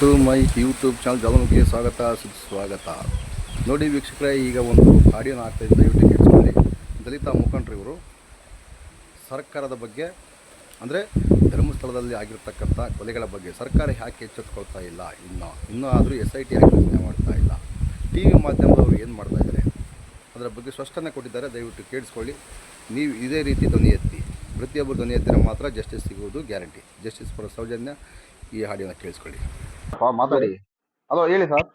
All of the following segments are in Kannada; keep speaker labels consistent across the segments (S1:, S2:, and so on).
S1: ಟು ಮೈ ಯೂಟ್ಯೂಬ್ ಚಾನಲ್ ಜಲಮುಖಿಗೆ ಸ್ವಾಗತ ಸುಸ್ವಾಗತ ನೋಡಿ ವೀಕ್ಷಕರೇ, ಈಗ ಒಂದು ಆಡಿಯೋನ ಇದೆ ದಯವಿಟ್ಟು ಕೇಳಿಸ್ಕೊಳ್ಳಿ ದಲಿತ ಮುಖಂಡರು ಇವರು. ಸರ್ಕಾರದ ಬಗ್ಗೆ, ಅಂದರೆ ಧರ್ಮಸ್ಥಳದಲ್ಲಿ ಆಗಿರ್ತಕ್ಕಂಥ ಕೊಲೆಗಳ ಬಗ್ಗೆ ಸರ್ಕಾರ ಯಾಕೆ ಎಚ್ಚೆತ್ಕೊಳ್ತಾ ಇಲ್ಲ? ಇನ್ನೂ ಇನ್ನೂ ಆದರೂ ಎಸ್ ಐ ಟಿ ಯಾಕೆ ಮಾಡ್ತಾ ಇಲ್ಲ. ಟಿ ವಿ ಮಾಧ್ಯಮದವರು ಏನು ಮಾಡ್ತಾ ಇದ್ದಾರೆ ಅದರ ಬಗ್ಗೆ ಸ್ಪಷ್ಟನೆ ಕೊಟ್ಟಿದ್ದಾರೆ. ದಯವಿಟ್ಟು ಕೇಳಿಸ್ಕೊಳ್ಳಿ. ನೀವು ಇದೇ ರೀತಿ ಧ್ವನಿ ಎತ್ತಿ. ಪ್ರತಿಯೊಬ್ಬರು ಧ್ವನಿ ಎತ್ತಿರೋ ಮಾತ್ರ ಜಸ್ಟಿಸ್ ಸಿಗುವುದು ಗ್ಯಾರಂಟಿ ಜಸ್ಟಿಸ್ ಪರ ಸೌಜನ್ಯ. ಈ ಹಾಡಿನ ಕೇಳಿಸ್ಕೊಳ್ಳಿ. ಮಾತಾಡಿ. ಹಲೋ ಹೇಳಿ ಸರ್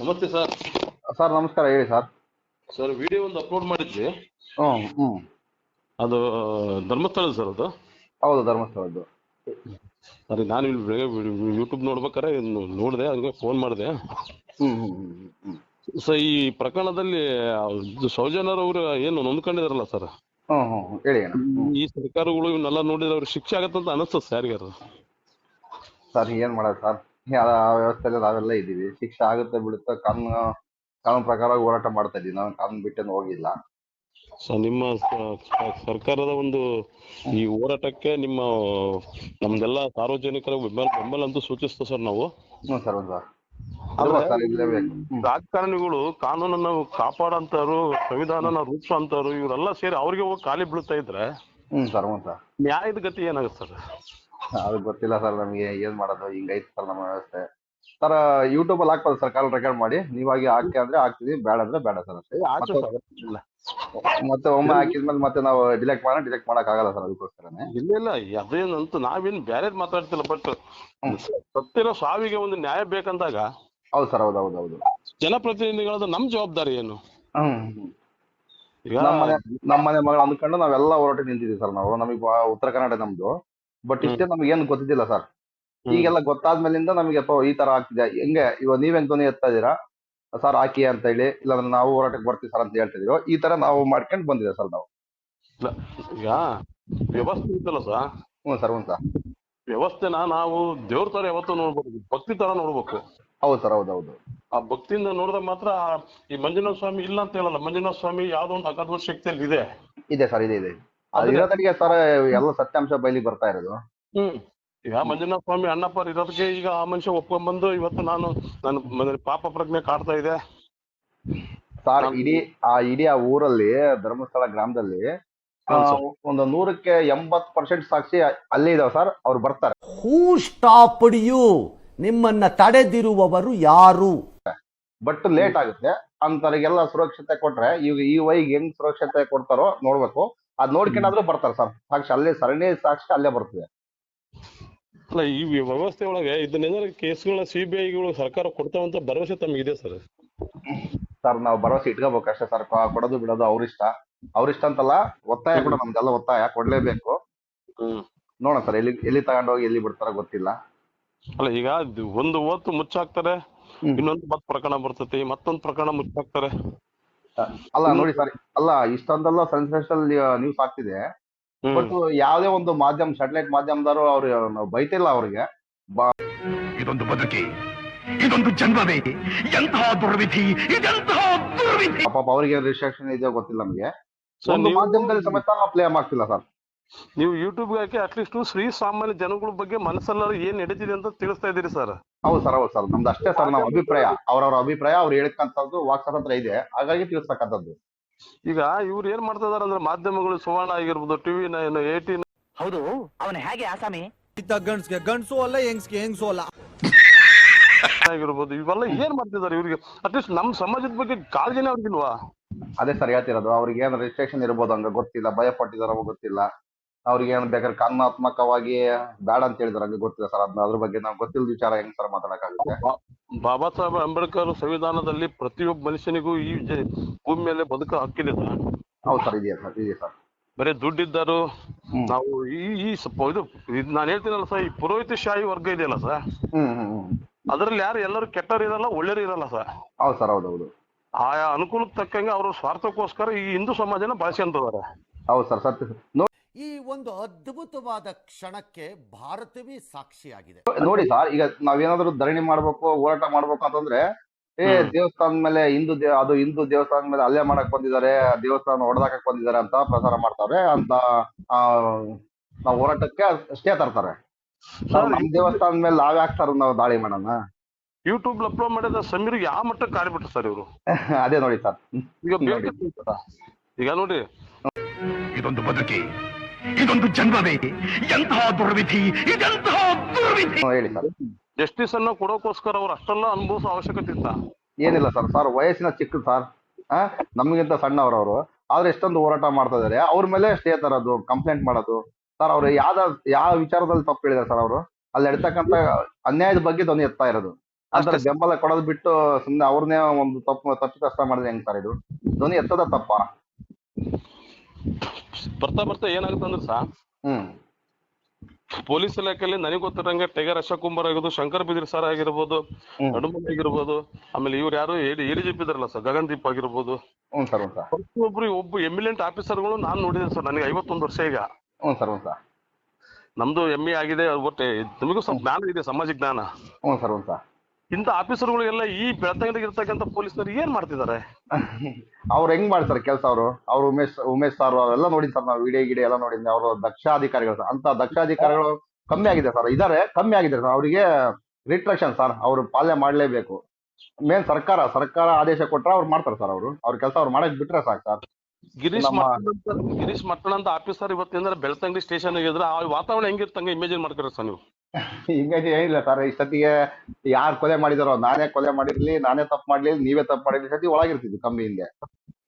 S2: ನಮಸ್ತೆ ಸರ್
S1: ಸರ್ ನಮಸ್ಕಾರ ಹೇಳಿ ಸರ್
S2: ಸರ್ ವಿಡಿಯೋ ಒಂದು ಅಪ್ಲೋಡ್ ಮಾಡಿದ್ವಿ.
S1: ಹ್ಞೂ ಹ್ಞೂ
S2: ಅದು ಧರ್ಮಸ್ಥಳ ಸರ್ ಅದು?
S1: ಹೌದು ಧರ್ಮಸ್ಥಳದ್ದು.
S2: ಸರಿ ನಾನು ಇಲ್ಲಿ ಬೆಳಗ್ಗೆ ಯೂಟ್ಯೂಬ್ ನೋಡ್ಬೇಕಾರೆ ನೋಡಿದೆ ಅದಕ್ಕೆ ಫೋನ್ ಮಾಡಿದೆ.
S1: ಹ್ಞೂ ಹ್ಞೂ ಹ್ಞೂ ಹ್ಞೂ
S2: ಸೊ ಈ ಪ್ರಕರಣದಲ್ಲಿ ಸೌಜನ್ಯರವರು ಏನು ನೊಂದ್ಕೊಂಡಿದಾರಲ್ಲ ಸರ್
S1: ಹೇಳಿ
S2: ಈ ಸರ್ಕಾರಗಳು ಇವನ್ನೆಲ್ಲ ನೋಡಿದ್ರೆ ಅವ್ರಿಗೆ ಶಿಕ್ಷೆ ಆಗತ್ತಂತ ಅನಿಸ್ತದೆ ಸರ್ ಯಾರಿಗಾರ
S1: ಸರ್ ಏನ್ ಮಾಡೋದು ಸರ್ ಆ ವ್ಯವಸ್ಥೆಯಲ್ಲಿ ನಾವೆಲ್ಲ ಇದ್ದೀವಿ. ಶಿಕ್ಷೆ ಆಗುತ್ತೆ ಬಿಡುತ್ತೆ ಕಾನೂನು ಕಾನೂನು ಪ್ರಕಾರ ಹೋರಾಟ ಮಾಡ್ತಾ ಇದ್ದೀವಿ. ನಾವು ಕಾನೂನು ಬಿಟ್ಟು ಹೋಗಿಲ್ಲ.
S2: ಸೊ ನಿಮ್ಮ ಸರ್ಕಾರದ ಒಂದು ಈ ಹೋರಾಟಕ್ಕೆ ನಿಮ್ಮ ನಮ್ದೆಲ್ಲ ಸಾರ್ವಜನಿಕರ ಬೆಂಬಲ ಬೆಂಬಲ ಅಂತೂ ಸೂಚಿಸ್ತೇವೆ ಸರ್ ನಾವು.
S1: ಹ್ಞೂ ಸರ್ ಒಂದು
S2: ರಾಜಕಾರಣಿಗಳು ಕಾನೂನನ್ನ ಕಾಪಾಡಂತವ್ರು ಸಂವಿಧಾನನ ರೂಪಿಸೋಂತವ್ರು ಇವರೆಲ್ಲ ಸೇರಿ ಅವ್ರಿಗೆ ಹೋಗಿ ಖಾಲಿ ಬೀಳ್ತಾ ಇದ್ರೆ
S1: ಹ್ಞೂ ಸರ್ ಹ್ಞೂ ಸರ್.
S2: ನ್ಯಾಯದ ಗತಿ ಏನಾಗುತ್ತೆ ಸರ್?
S1: ಅದು ಗೊತ್ತಿಲ್ಲ ಸರ್ ನಮಗೆ ಏನ್ ಮಾಡೋದು ಹಿಂಗೈತೆ ಸರ್ ನಮ್ಮ ವ್ಯವಸ್ಥೆ. ಸರ್ ಯೂಟ್ಯೂಬಲ್ಲಿ ಹಾಕ್ಬೋದು ಸರ್ ಕಾಲ್ ರೆಕಾರ್ಡ್ ಮಾಡಿ. ನೀವಾಗಿ ಹಾಕಿ ಅಂದ್ರೆ ಹಾಕ್ತೀವಿ ಬೇಡ ಅಂದ್ರೆ ಬೇಡ ಸರ್ ಅಷ್ಟೇ.
S2: ಇಲ್ಲ.
S1: ಮತ್ತೆ ಒಮ್ಮೆ ಹಾಕಿದ್ಮೇಲೆ ಮತ್ತೆ ನಾವು ಡಿಲೆಕ್ಟ್ ಮಾಡೋಣ ಡಿಲೆಕ್ಟ್ ಮಾಡಕ್ ಆಗಲ್ಲ ಸರ್ ಅದಕ್ಕೋಸ್ಕರನೇ.
S2: ಇಲ್ಲ ಇಲ್ಲ ಅದೇನಂತ ನಾವೇನ್ ಬೇರೆ ಮಾತಾಡ್ತಿಲ್ಲ ಬಟ್ ಸತ್ತಿರೋ ಸಾವಿಗೆ ಒಂದು ನ್ಯಾಯ ಬೇಕಂದಾಗ
S1: ಹೌದು ಸರ್ ಹೌದು ಹೌದು ಹೌದು.
S2: ಜನಪ್ರತಿನಿಧಿಗಳದ್ದು ನಮ್ ಜವಾಬ್ದಾರಿ ಏನು? ಈಗ
S1: ನಮ್ಮನೆ ನಮ್ಮನೆ ನಮ್ಮ ಮನೆ ಮಗಳು ಅಂದ್ಕೊಂಡು ನಾವೆಲ್ಲ ಹೋರಾಟ ನಿಂತಿದ್ದೀವಿ ಸರ್ ನಾವು. ನಮಗೆ ಉತ್ತರ ಕನ್ನಡ ನಮ್ದು. ಬಟ್ ಇಷ್ಟೇ ನಮ್ಗೆ ಏನು ಗೊತ್ತಿದ್ದಿಲ್ಲ ಸರ್. ಈಗೆಲ್ಲ ಗೊತ್ತಾದ್ಮೇಲಿಂದ ನಮಗೆ ಈ ತರ ಆಗ್ತಿದೆ. ಹೆಂಗೆ ಇವಾಗ ನೀವೇನ್ ಧ್ವನಿ ಎತ್ತಾ ಇದ್ದೀರಾ? ಸರ್ ಹಾಕಿ ಅಂತ ಹೇಳಿ ಇಲ್ಲ ನಾವು ಹೋರಾಟಕ್ಕೆ ಬರ್ತೀವಿ ಸರ್ ಅಂತ ಹೇಳ್ತಿದ್ರು ಈ ತರ ನಾವು ಮಾಡ್ಕೊಂಡು ಬಂದಿದೆ ಸರ್ ನಾವು.
S2: ಈಗ ವ್ಯವಸ್ಥೆ ಇತ್ತಲ್ಲ ಸರ್
S1: ಹ್ಞೂ ಸರ್ ಹ್ಞೂ ಸರ್
S2: ವ್ಯವಸ್ಥೆನ ನಾವು ದೇವ್ರ ತರ ಯಾವತ್ತೂ ನೋಡ್ಬೋದು ಭಕ್ತಿ ತರ ನೋಡ್ಬೇಕು.
S1: ಹೌದು ಸರ್ ಹೌದು ಹೌದು.
S2: ಆ ಭಕ್ತಿಯಿಂದ ನೋಡಿದಾಗ ಮಾತ್ರ ಈ ಮಂಜುನಾಥ ಸ್ವಾಮಿ ಇಲ್ಲ ಅಂತ ಹೇಳಲ್ಲ. ಮಂಜುನಾಥ ಸ್ವಾಮಿ ಯಾವ್ದೋ ಒಂದು ಅಗಾಧ ಶಕ್ತಿಯಲ್ಲಿ ಇದೆ.
S1: ಇದೆ ಸರ್ ಇದೆ ಇದೆ. ಅದು ಇರೋದಕ್ಕೆ ಸರ್ ಎಲ್ಲ ಸತ್ಯಾಂಶ ಬಯಲಿಗೆ ಬರ್ತಾ ಇರೋದು.
S2: ಹ್ಮ್. ಈಗ ಮಂಜುನಾಥ ಸ್ವಾಮಿ ಅಣ್ಣಪ್ಪರ್ ಇರೋದಕ್ಕೆ ಈಗ ಆ ಮನುಷ್ಯ ಒಪ್ಕೊಂಡ್ಬಂದು ಇವತ್ತು ನಾನು ನನ್ನ ಪಾಪ ಪ್ರಜ್ಞೆ ಕಾಡ್ತಾ ಇದೆ.
S1: ಸರ್ ಇಡೀ ಆ ಇಡೀ ಆ ಊರಲ್ಲಿ ಧರ್ಮಸ್ಥಳ ಗ್ರಾಮದಲ್ಲಿ ಆ, ಒಂದು ನೂರಕ್ಕೆ ಎಂಬತ್ ಪರ್ಸೆಂಟ್ ಸಾಕ್ಷಿ ಅಲ್ಲೇ ಇದಾವೆ ಸರ್ ಅವ್ರು ಬರ್ತಾರೆ.
S3: ಹೂ ಸ್ಟಾಪ್ ಯು ನಿಮ್ಮನ್ನ ತಡೆದಿರುವವರು ಯಾರು?
S1: ಬಟ್ ಲೇಟ್ ಆಗುತ್ತೆ. ಅಂತವರಿಗೆಲ್ಲ ಸುರಕ್ಷತೆ ಕೊಟ್ರೆ ಈಗ ಈ ವೈಗೆ ಹೆಂಗ್ ಸುರಕ್ಷತೆ ಕೊಡ್ತಾರೋ ನೋಡ್ಬೇಕು. ಅದ್ ನೋಡ್ಕೊಂಡಾದ್ರೂ ಬರ್ತಾರೆ ಸರ್. ಸಾಕ್ಷಿ ಅಲ್ಲೇ ಸರಣಿ ಸಾಕ್ಷಿ ಅಲ್ಲೇ ಬರ್ತದೆ.
S2: ಅಲ್ಲ ಈ ವ್ಯವಸ್ಥೆ ಒಳಗೆ ಇದನ್ನೆಲ್ಲ ಕೇಸ್ಗಳನ್ನ ಸಿ ಬಿ ಐಗಳು ಸರ್ಕಾರ ಕೊಡ್ತಾವಂತ ಭರವಸೆ ತಮಗಿದೆ ಸರ್?
S1: ಸರ್ ನಾವು ಭರವಸೆ ಇಟ್ಕೋಬೇಕಷ್ಟೇ ಸರ್. ಕೊಡೋದು ಬಿಡೋದು ಅವ್ರಿಷ್ಟ. ಅವ್ರಿಷ್ಟ ಅಂತಲ್ಲ ಒತ್ತಾಯ ಕೂಡ ನಮ್ದೆಲ್ಲ ಒತ್ತಾಯ ಕೊಡ್ಲೇಬೇಕು.
S2: ಹ್ಮ್.
S1: ನೋಡೋಣ ಸರ್ ಎಲ್ಲಿ ಎಲ್ಲಿ ತಗೊಂಡೋಗಿ ಎಲ್ಲಿ ಬಿಡ್ತಾರ ಗೊತ್ತಿಲ್ಲ.
S2: ಅಲ್ಲ ಈಗ ಒಂದು ಹೊತ್ತು ಮುಚ್ಚಾಕ್ತಾರೆ. ಇನ್ನೊಂದು ಮತ್ ಪ್ರಕರಣ ಬರ್ತೈತಿ ಮತ್ತೊಂದು ಪ್ರಕರಣ ಮುಚ್ಚಾಕ್ತಾರೆ.
S1: ಅಲ್ಲ ನೋಡಿ ಸರ್ ಅಲ್ಲ ಇಷ್ಟೊಂದೆಲ್ಲ ಸೆನ್ಸೇಷನಲ್ ನ್ಯೂಸ್ ಆಗ್ತಿದೆ. ಬಟ್ ಯಾವುದೇ ಒಂದು ಮಾಧ್ಯಮ ಸ್ಯಾಟಲೈಟ್ ಮಾಧ್ಯಮದವರು ಅವ್ರು ನಾವು ಬೈತಿಲ್ಲ ಅವ್ರಿಗೆ.
S4: ಇದೊಂದು ಬದುಕಿ ಇದೊಂದು ಜನ್ಮವೇ ಎಂತಹ ದುರ್ವಿಧಿ ಇದೆಂತಹ ದುರ್ವಿಧಿ.
S1: ಪಾಪ ಅವ್ರಿಗೆ ರಿಸ್ಟ್ರಿಕ್ಷನ್ ಇದೆಯೋ ಗೊತ್ತಿಲ್ಲ ನಮಗೆ.
S2: ಸೊ
S1: ಒಂದು ಮಾಧ್ಯಮದಲ್ಲಿ ಸಮೇತ ಪ್ಲೇ ಆಗ್ತಿಲ್ಲ ಸರ್
S2: ನೀವು ಯೂಟ್ಯೂಬ್ ಹಾಕಿ ಅಟ್ಲೀಸ್ಟ್ ಶ್ರೀ ಸಾಮಾನ್ಯ ಜನಗಳ ಬಗ್ಗೆ ಮನಸ್ಸೆಲ್ಲರೂ ಏನ್ ನಡೀತಿದೆ ಅಂತ ತಿಳಿಸ್ತಾ ಇದ್ದೀರಿ ಸರ್
S1: ಹೌದು ಸರ್ ಹೌದು ಸರ್. ನಮ್ದು ಅಷ್ಟೇ ಸರ್ ನಮ್ಮ ಅಭಿಪ್ರಾಯ. ಅವ್ರವ್ರ ಅಭಿಪ್ರಾಯ ಅವ್ರು ಹೇಳ್ಕಂತದ್ದು ವಾಕ್ ಸ್ವಾತಂತ್ರ್ಯ ಇದೆ. ಹಾಗಾಗಿ ತಿಳಿಸ್ತಕ್ಕಂಥದ್ದು
S2: ಈಗ ಇವ್ರು ಏನ್ ಮಾಡ್ತಾ ಇದಾರೆ ಅಂದ್ರೆ ಮಾಧ್ಯಮಗಳು ಸುವರ್ಣ ಆಗಿರ್ಬೋದು ಟಿವಿ ನೈನ್ ಏಟೀನ್
S5: ಹೌದು ಅವನ ಹೇಗೆ ಆಸಾಮಿ?
S3: ಇದ್ದ ಗಂಡ್ಸ್ಗೆ ಗಂಡ್ಸು ಅಲ್ಲ ಹೆಂಗ್ಸ್ಗೆ ಹೆಂಗ್ಸು ಅಲ್ಲ.
S2: ಆಗಿರ್ಬೋದು ಇವೆಲ್ಲ ಏನ್ ಮಾಡ್ತಿದ್ದಾರೆ ಇವ್ರಿಗೆ? ಅಟ್ಲೀಸ್ಟ್ ನಮ್ ಸಮಾಜದ ಬಗ್ಗೆ ಕಾಳಜಿನೇ ಅವ್ರಿಗಿಲ್ವಾ?
S1: ಅದೇ ಸರ್ ಹೇಳ್ತಿರೋದು ಅವ್ರಿಗೆ ಏನು ರಿಸ್ಟ್ರಿಕ್ಷನ್ ಇರ್ಬೋದು ಹಂಗ ಗೊತ್ತಿಲ್ಲ ಭಯ ಪಟ್ಟಿದಾರೋ ಗೊತ್ತಿಲ್ಲ. ಅವ್ರಿಗೆ ಏನ್ ಬೇಕಾದ್ರೆ ಕಾನೂನಾತ್ಮಕವಾಗಿ ಬೇಡ ಅಂತ ಹೇಳಿದ್ರೆ ಹಂಗೆ ಗೊತ್ತಿಲ್ಲ ಸರ್. ಅದ್ನ ಅದ್ರ ಬಗ್ಗೆ ನಾವು ಗೊತ್ತಿಲ್ಲ ವಿಚಾರ ಹೆಂಗ್ ಸರ್ ಮಾತಾಡಕಾಗುತ್ತೆ
S2: ಬಾಬಾ ಸಾಹೇಬ್ ಅಂಬೇಡ್ಕರ್ ಸಂವಿಧಾನದಲ್ಲಿ ಪ್ರತಿಯೊಬ್ಬ ಮನುಷ್ಯನಿಗೂ ಈ ಜ- ಭೂಮಿ ಮೇಲೆ ಬದುಕ ಹಕ್ಕಿದೆ ಸರ್.
S1: ಹೌದು ಸರ್ ಇದೆಯಾ ಸರ್ ಇದೆಯಾ ಸರ್.
S2: ಬರೀ ದುಡ್ಡಿದ್ದರು
S1: ಹ್ಮ್. ನಾವು
S2: ಈ ಈ ಸ್ವಲ್ಪ ಇದು ಇದು ನಾನು ಹೇಳ್ತೀನಲ್ಲ ಸರ್ ಈ ಪುರೋಹಿತಶಾಹಿ ವರ್ಗ ಇದೆಯಲ್ಲ ಸರ್?
S1: ಹ್ಮ್ ಹ್ಮ್ ಹ್ಮ್.
S2: ಅದ್ರಲ್ಲಿ ಯಾರು ಎಲ್ಲರೂ ಕೆಟ್ಟರು ಇರಲ್ಲ ಒಳ್ಳೆಯರು ಇರಲ್ಲ ಸರ್.
S1: ಹೌದು ಸರ್ ಹೌದು ಹೌದು.
S2: ಆಯಾ ಅನುಕೂಲಕ್ಕೆ ತಕ್ಕಂಗೆ ಅವ್ರ ಸ್ವಾರ್ಥಕ್ಕೋಸ್ಕರ ಈ ಹಿಂದೂ ಸಮಾಜನ ಬಳಸ್ಕೊಂತಿದ್ದಾರೆ
S1: ಹೌದು ಸರ್ ಸತ್ಯ.
S3: ಈ ಒಂದು ಅದ್ಭುತವಾದ ಕ್ಷಣಕ್ಕೆ ಭಾರತವೇ ಸಾಕ್ಷಿಯಾಗಿದೆ.
S1: ನೋಡಿ ಸರ್ ಈಗ ನಾವೇನಾದ್ರೂ ಧರಣಿ ಮಾಡ್ಬೇಕು ಹೋರಾಟ ಮಾಡ್ಬೇಕು ಅಂತಂದ್ರೆ ಏ. ದೇವಸ್ಥಾನದ ಮೇಲೆ ಹಿಂದೂ ಅದು ಹಿಂದೂ ದೇವಸ್ಥಾನದ ಮೇಲೆ ಅಲ್ಲೇ ಮಾಡಕ್ ಬಂದಿದ್ದಾರೆ ದೇವಸ್ಥಾನ ಹೊಡೆದಾಕಕ್ ಬಂದಿದ್ದಾರೆ ಅಂತ ಪ್ರಸಾರ ಮಾಡ್ತಾರೆ ಅಂತ ಆ, ನಾವು ಹೋರಾಟಕ್ಕೆ ಸ್ಟೇ ತರ್ತಾರೆ. ನಮ್ ದೇವಸ್ಥಾನದ ಮೇಲೆ ನಾವ್ ಯಾಕೆ ಸರ್ ನಾವು ದಾಳಿ ಮಾಡೋಣ?
S2: ಯೂಟ್ಯೂಬ್ ಅಪ್ಲೋಡ್ ಮಾಡಿದ ಸಮೀರ್ ಯಾವ ಮಟ್ಟಕ್ಕೆ ಕಾರಿಬಿಟ್ರು ಸರ್ ಇವರು?
S1: ಅದೇ ನೋಡಿ ಸರ್
S2: ಈಗ ಈಗ ನೋಡಿ.
S4: ಇದೊಂದು ಬದುಕಿ. ಇದೊಂದು ಜನ್ಮವೇ. ಎಂತಹ ದುರ್ವಿಧಿ ಇದೆಂತಹ ದುರ್ವಿಧಿ.
S1: ಹೇಳಿ ಸರ್.
S2: ಜಸ್ಟಿಸ್ ಅನ್ನ ಕೊಡೋಕೋಸ್ಕರ ಅವ್ರು ಅಷ್ಟೆಲ್ಲ ಅನುಭವಿಸೋ ಅವಶ್ಯಕತೆ ಇತ್ತ
S1: ಏನಿಲ್ಲ ಸರ್ ಸರ್ ವಯಸ್ಸಿನ ಚಿಕ್ಕ ಸರ್. ಆ ನಮಗಿಂತ ಸಣ್ಣವ್ರು ಅವರು ಆದ್ರೆ ಎಷ್ಟೊಂದು ಹೋರಾಟ ಮಾಡ್ತಾ ಇದಾರೆ. ಅವ್ರ ಮೇಲೆ ಸ್ಟೇ ತರೋದು ಕಂಪ್ಲೇಂಟ್ ಮಾಡೋದು. ಸರ್ ಅವ್ರು ಯಾವ್ದ ಯಾವ ವಿಚಾರದಲ್ಲಿ ತಪ್ಪು ಹೇಳಿದಾರೆ ಸರ್ ಅವರು? ಅಲ್ಲಿ ನಡೀತಕ್ಕಂತ ಅನ್ಯಾಯದ ಬಗ್ಗೆ ಧ್ವನಿ ಎತ್ತಾ ಇರೋದು. ಅಂದ್ರೆ
S2: ಅಷ್ಟೇ.
S1: ಬೆಂಬಲ ಕೊಡೋದು ಬಿಟ್ಟು ಸುಮ್ನೆ ಅವ್ರನ್ನೇ ಒಂದು ತಪ್ಪು ತಪ್ಪಿತಸ್ಥ ಮಾಡಿದ್ರೆ ಹೆಂಗ್ ಸರ್ ಇದು? ಧ್ವನಿ ಎತ್ತದ ತಪ್ಪ?
S2: ಬರ್ತಾ ಬರ್ತಾ ಏನಾಗುತ್ತೆ ಅಂದ್ರೆ ಸಾ ಪೊಲೀಸ್ ಇಲಾಖೆಯಲ್ಲಿ ನನಗೆ ಗೊತ್ತಿರಂಗೆ ಟೈಗರ್ ಅಶೋಕ್ ಕುಮಾರ್ ಆಗಿರ್ಬೋದು ಶಂಕರ್ ಬಿದಿರ್ ಸರ್ ಆಗಿರ್ಬೋದು ನಡುಮಲ್ ಆಗಿರ್ಬೋದು ಆಮೇಲೆ ಇವ್ರು ಯಾರು ಎಡಿ ಜಿ ಪಿ ಇದಾರಲ್ಲ ಸರ್ ಗಗನ್ದೀಪ್ ಆಗಿರ್ಬೋದು. ಪ್ರತಿಯೊಬ್ರು ಒಬ್ಬ ಎಮಿಲೆಂಟ್ ಆಫೀಸರ್ಗಳು ನಾನು ನೋಡಿದ್ದೀನಿ ಸರ್ ನನಗೆ ಐವತ್ತೊಂದು ವರ್ಷ ಈಗ. ನಮ್ದು ಎಮ್ಮಿ ಎ ಆಗಿದೆ ಒಟ್ಟು ನಿಮಗೂ ಸ್ವಲ್ಪ ಜ್ಞಾನ ಇದೆ ಸಮಾಜ ಜ್ಞಾನ. ಇಂಥ ಆಫೀಸರ್ಗಳಿಗೆಲ್ಲ ಈ ಬೆಳತಂಗಡಿಗೆ ಇರ್ತಕ್ಕಂಥ ಪೊಲೀಸರು ಏನ್ ಮಾಡ್ತಿದ್ದಾರೆ?
S1: ಅವ್ರು ಹೆಂಗ್ ಮಾಡ್ತಾರೆ ಕೆಲಸ ಅವರು? ಅವ್ರು ಉಮೇಶ್ ಉಮೇಶ್ ಸರ್ ಅವರೆಲ್ಲ ನೋಡಿದ್ ಸರ್ ನಾವು, ವಿಡಿಯೋ, ಗಿಡಿಯೋ ಎಲ್ಲ ನೋಡಿದ್ವಿ ಅವರು ದಕ್ಷ ಅಧಿಕಾರಿಗಳು ಸರ್. ಅಂತ ದಕ್ಷ ಅಧಿಕಾರಿಗಳು ಕಮ್ಮಿ ಆಗಿದೆ ಸರ್. ಇದಾರೆ, ಕಮ್ಮಿ ಆಗಿದೆ ಸರ್. ಅವರಿಗೆ ರಿಟ್ರಕ್ಷನ್ ಸರ್. ಅವ್ರು ಪಾಲನೆ ಮಾಡಲೇಬೇಕು. ಮೇನ್ ಸರ್ಕಾರ ಸರ್ಕಾರ ಆದೇಶ ಕೊಟ್ರೆ ಅವ್ರು ಮಾಡ್ತಾರೆ ಸರ್ ಅವರು. ಅವ್ರ ಕೆಲಸ ಅವ್ರು ಮಾಡಕ್ ಬಿಟ್ರೆ ಸಾಕು ಸರ್.
S2: ಗಿರೀಶ್
S1: ನಮ್ಮ-
S2: ಮಟ್ಟಣ್ ಅಂತ ಗಿರೀಶ್ ಮಟ್ಟಣ ಅಂತ ಆಫೀಸರ್ ಇವತ್ತಿಂದ ಬೆಳ್ತಂಗಡಿ ಸ್ಟೇಷನ್ ಇದ್ರೆ ಆ ವಾತಾವರಣ ಹೆಂಗಿರ್ತಂಗ ಇಮೇಜಿನ್ ಮಾಡ್ಕೊರಿ ಸರ್ ನೀವು.
S1: ಇಮೇಜ್ ಏನಿಲ್ಲ ಸರ್ ಇಷ್ಟೊತ್ತಿಗೆ ಯಾರು ಕೊಲೆ ಮಾಡಿದಾರೋ ನಾನೇ ಕೊಲೆ ಮಾಡಿರ್ಲಿ ನಾನೇ ತಪ್ಪು ಮಾಡ್ಲಿ ನೀವೇ ತಪ್ಪು ಮಾಡಿರ್ಲಿ ಈ ಸತಿ ಒಳಗಿರ್ತಿದ್ವಿ ಕಮ್ಮಿ ಹಿಂದೆ.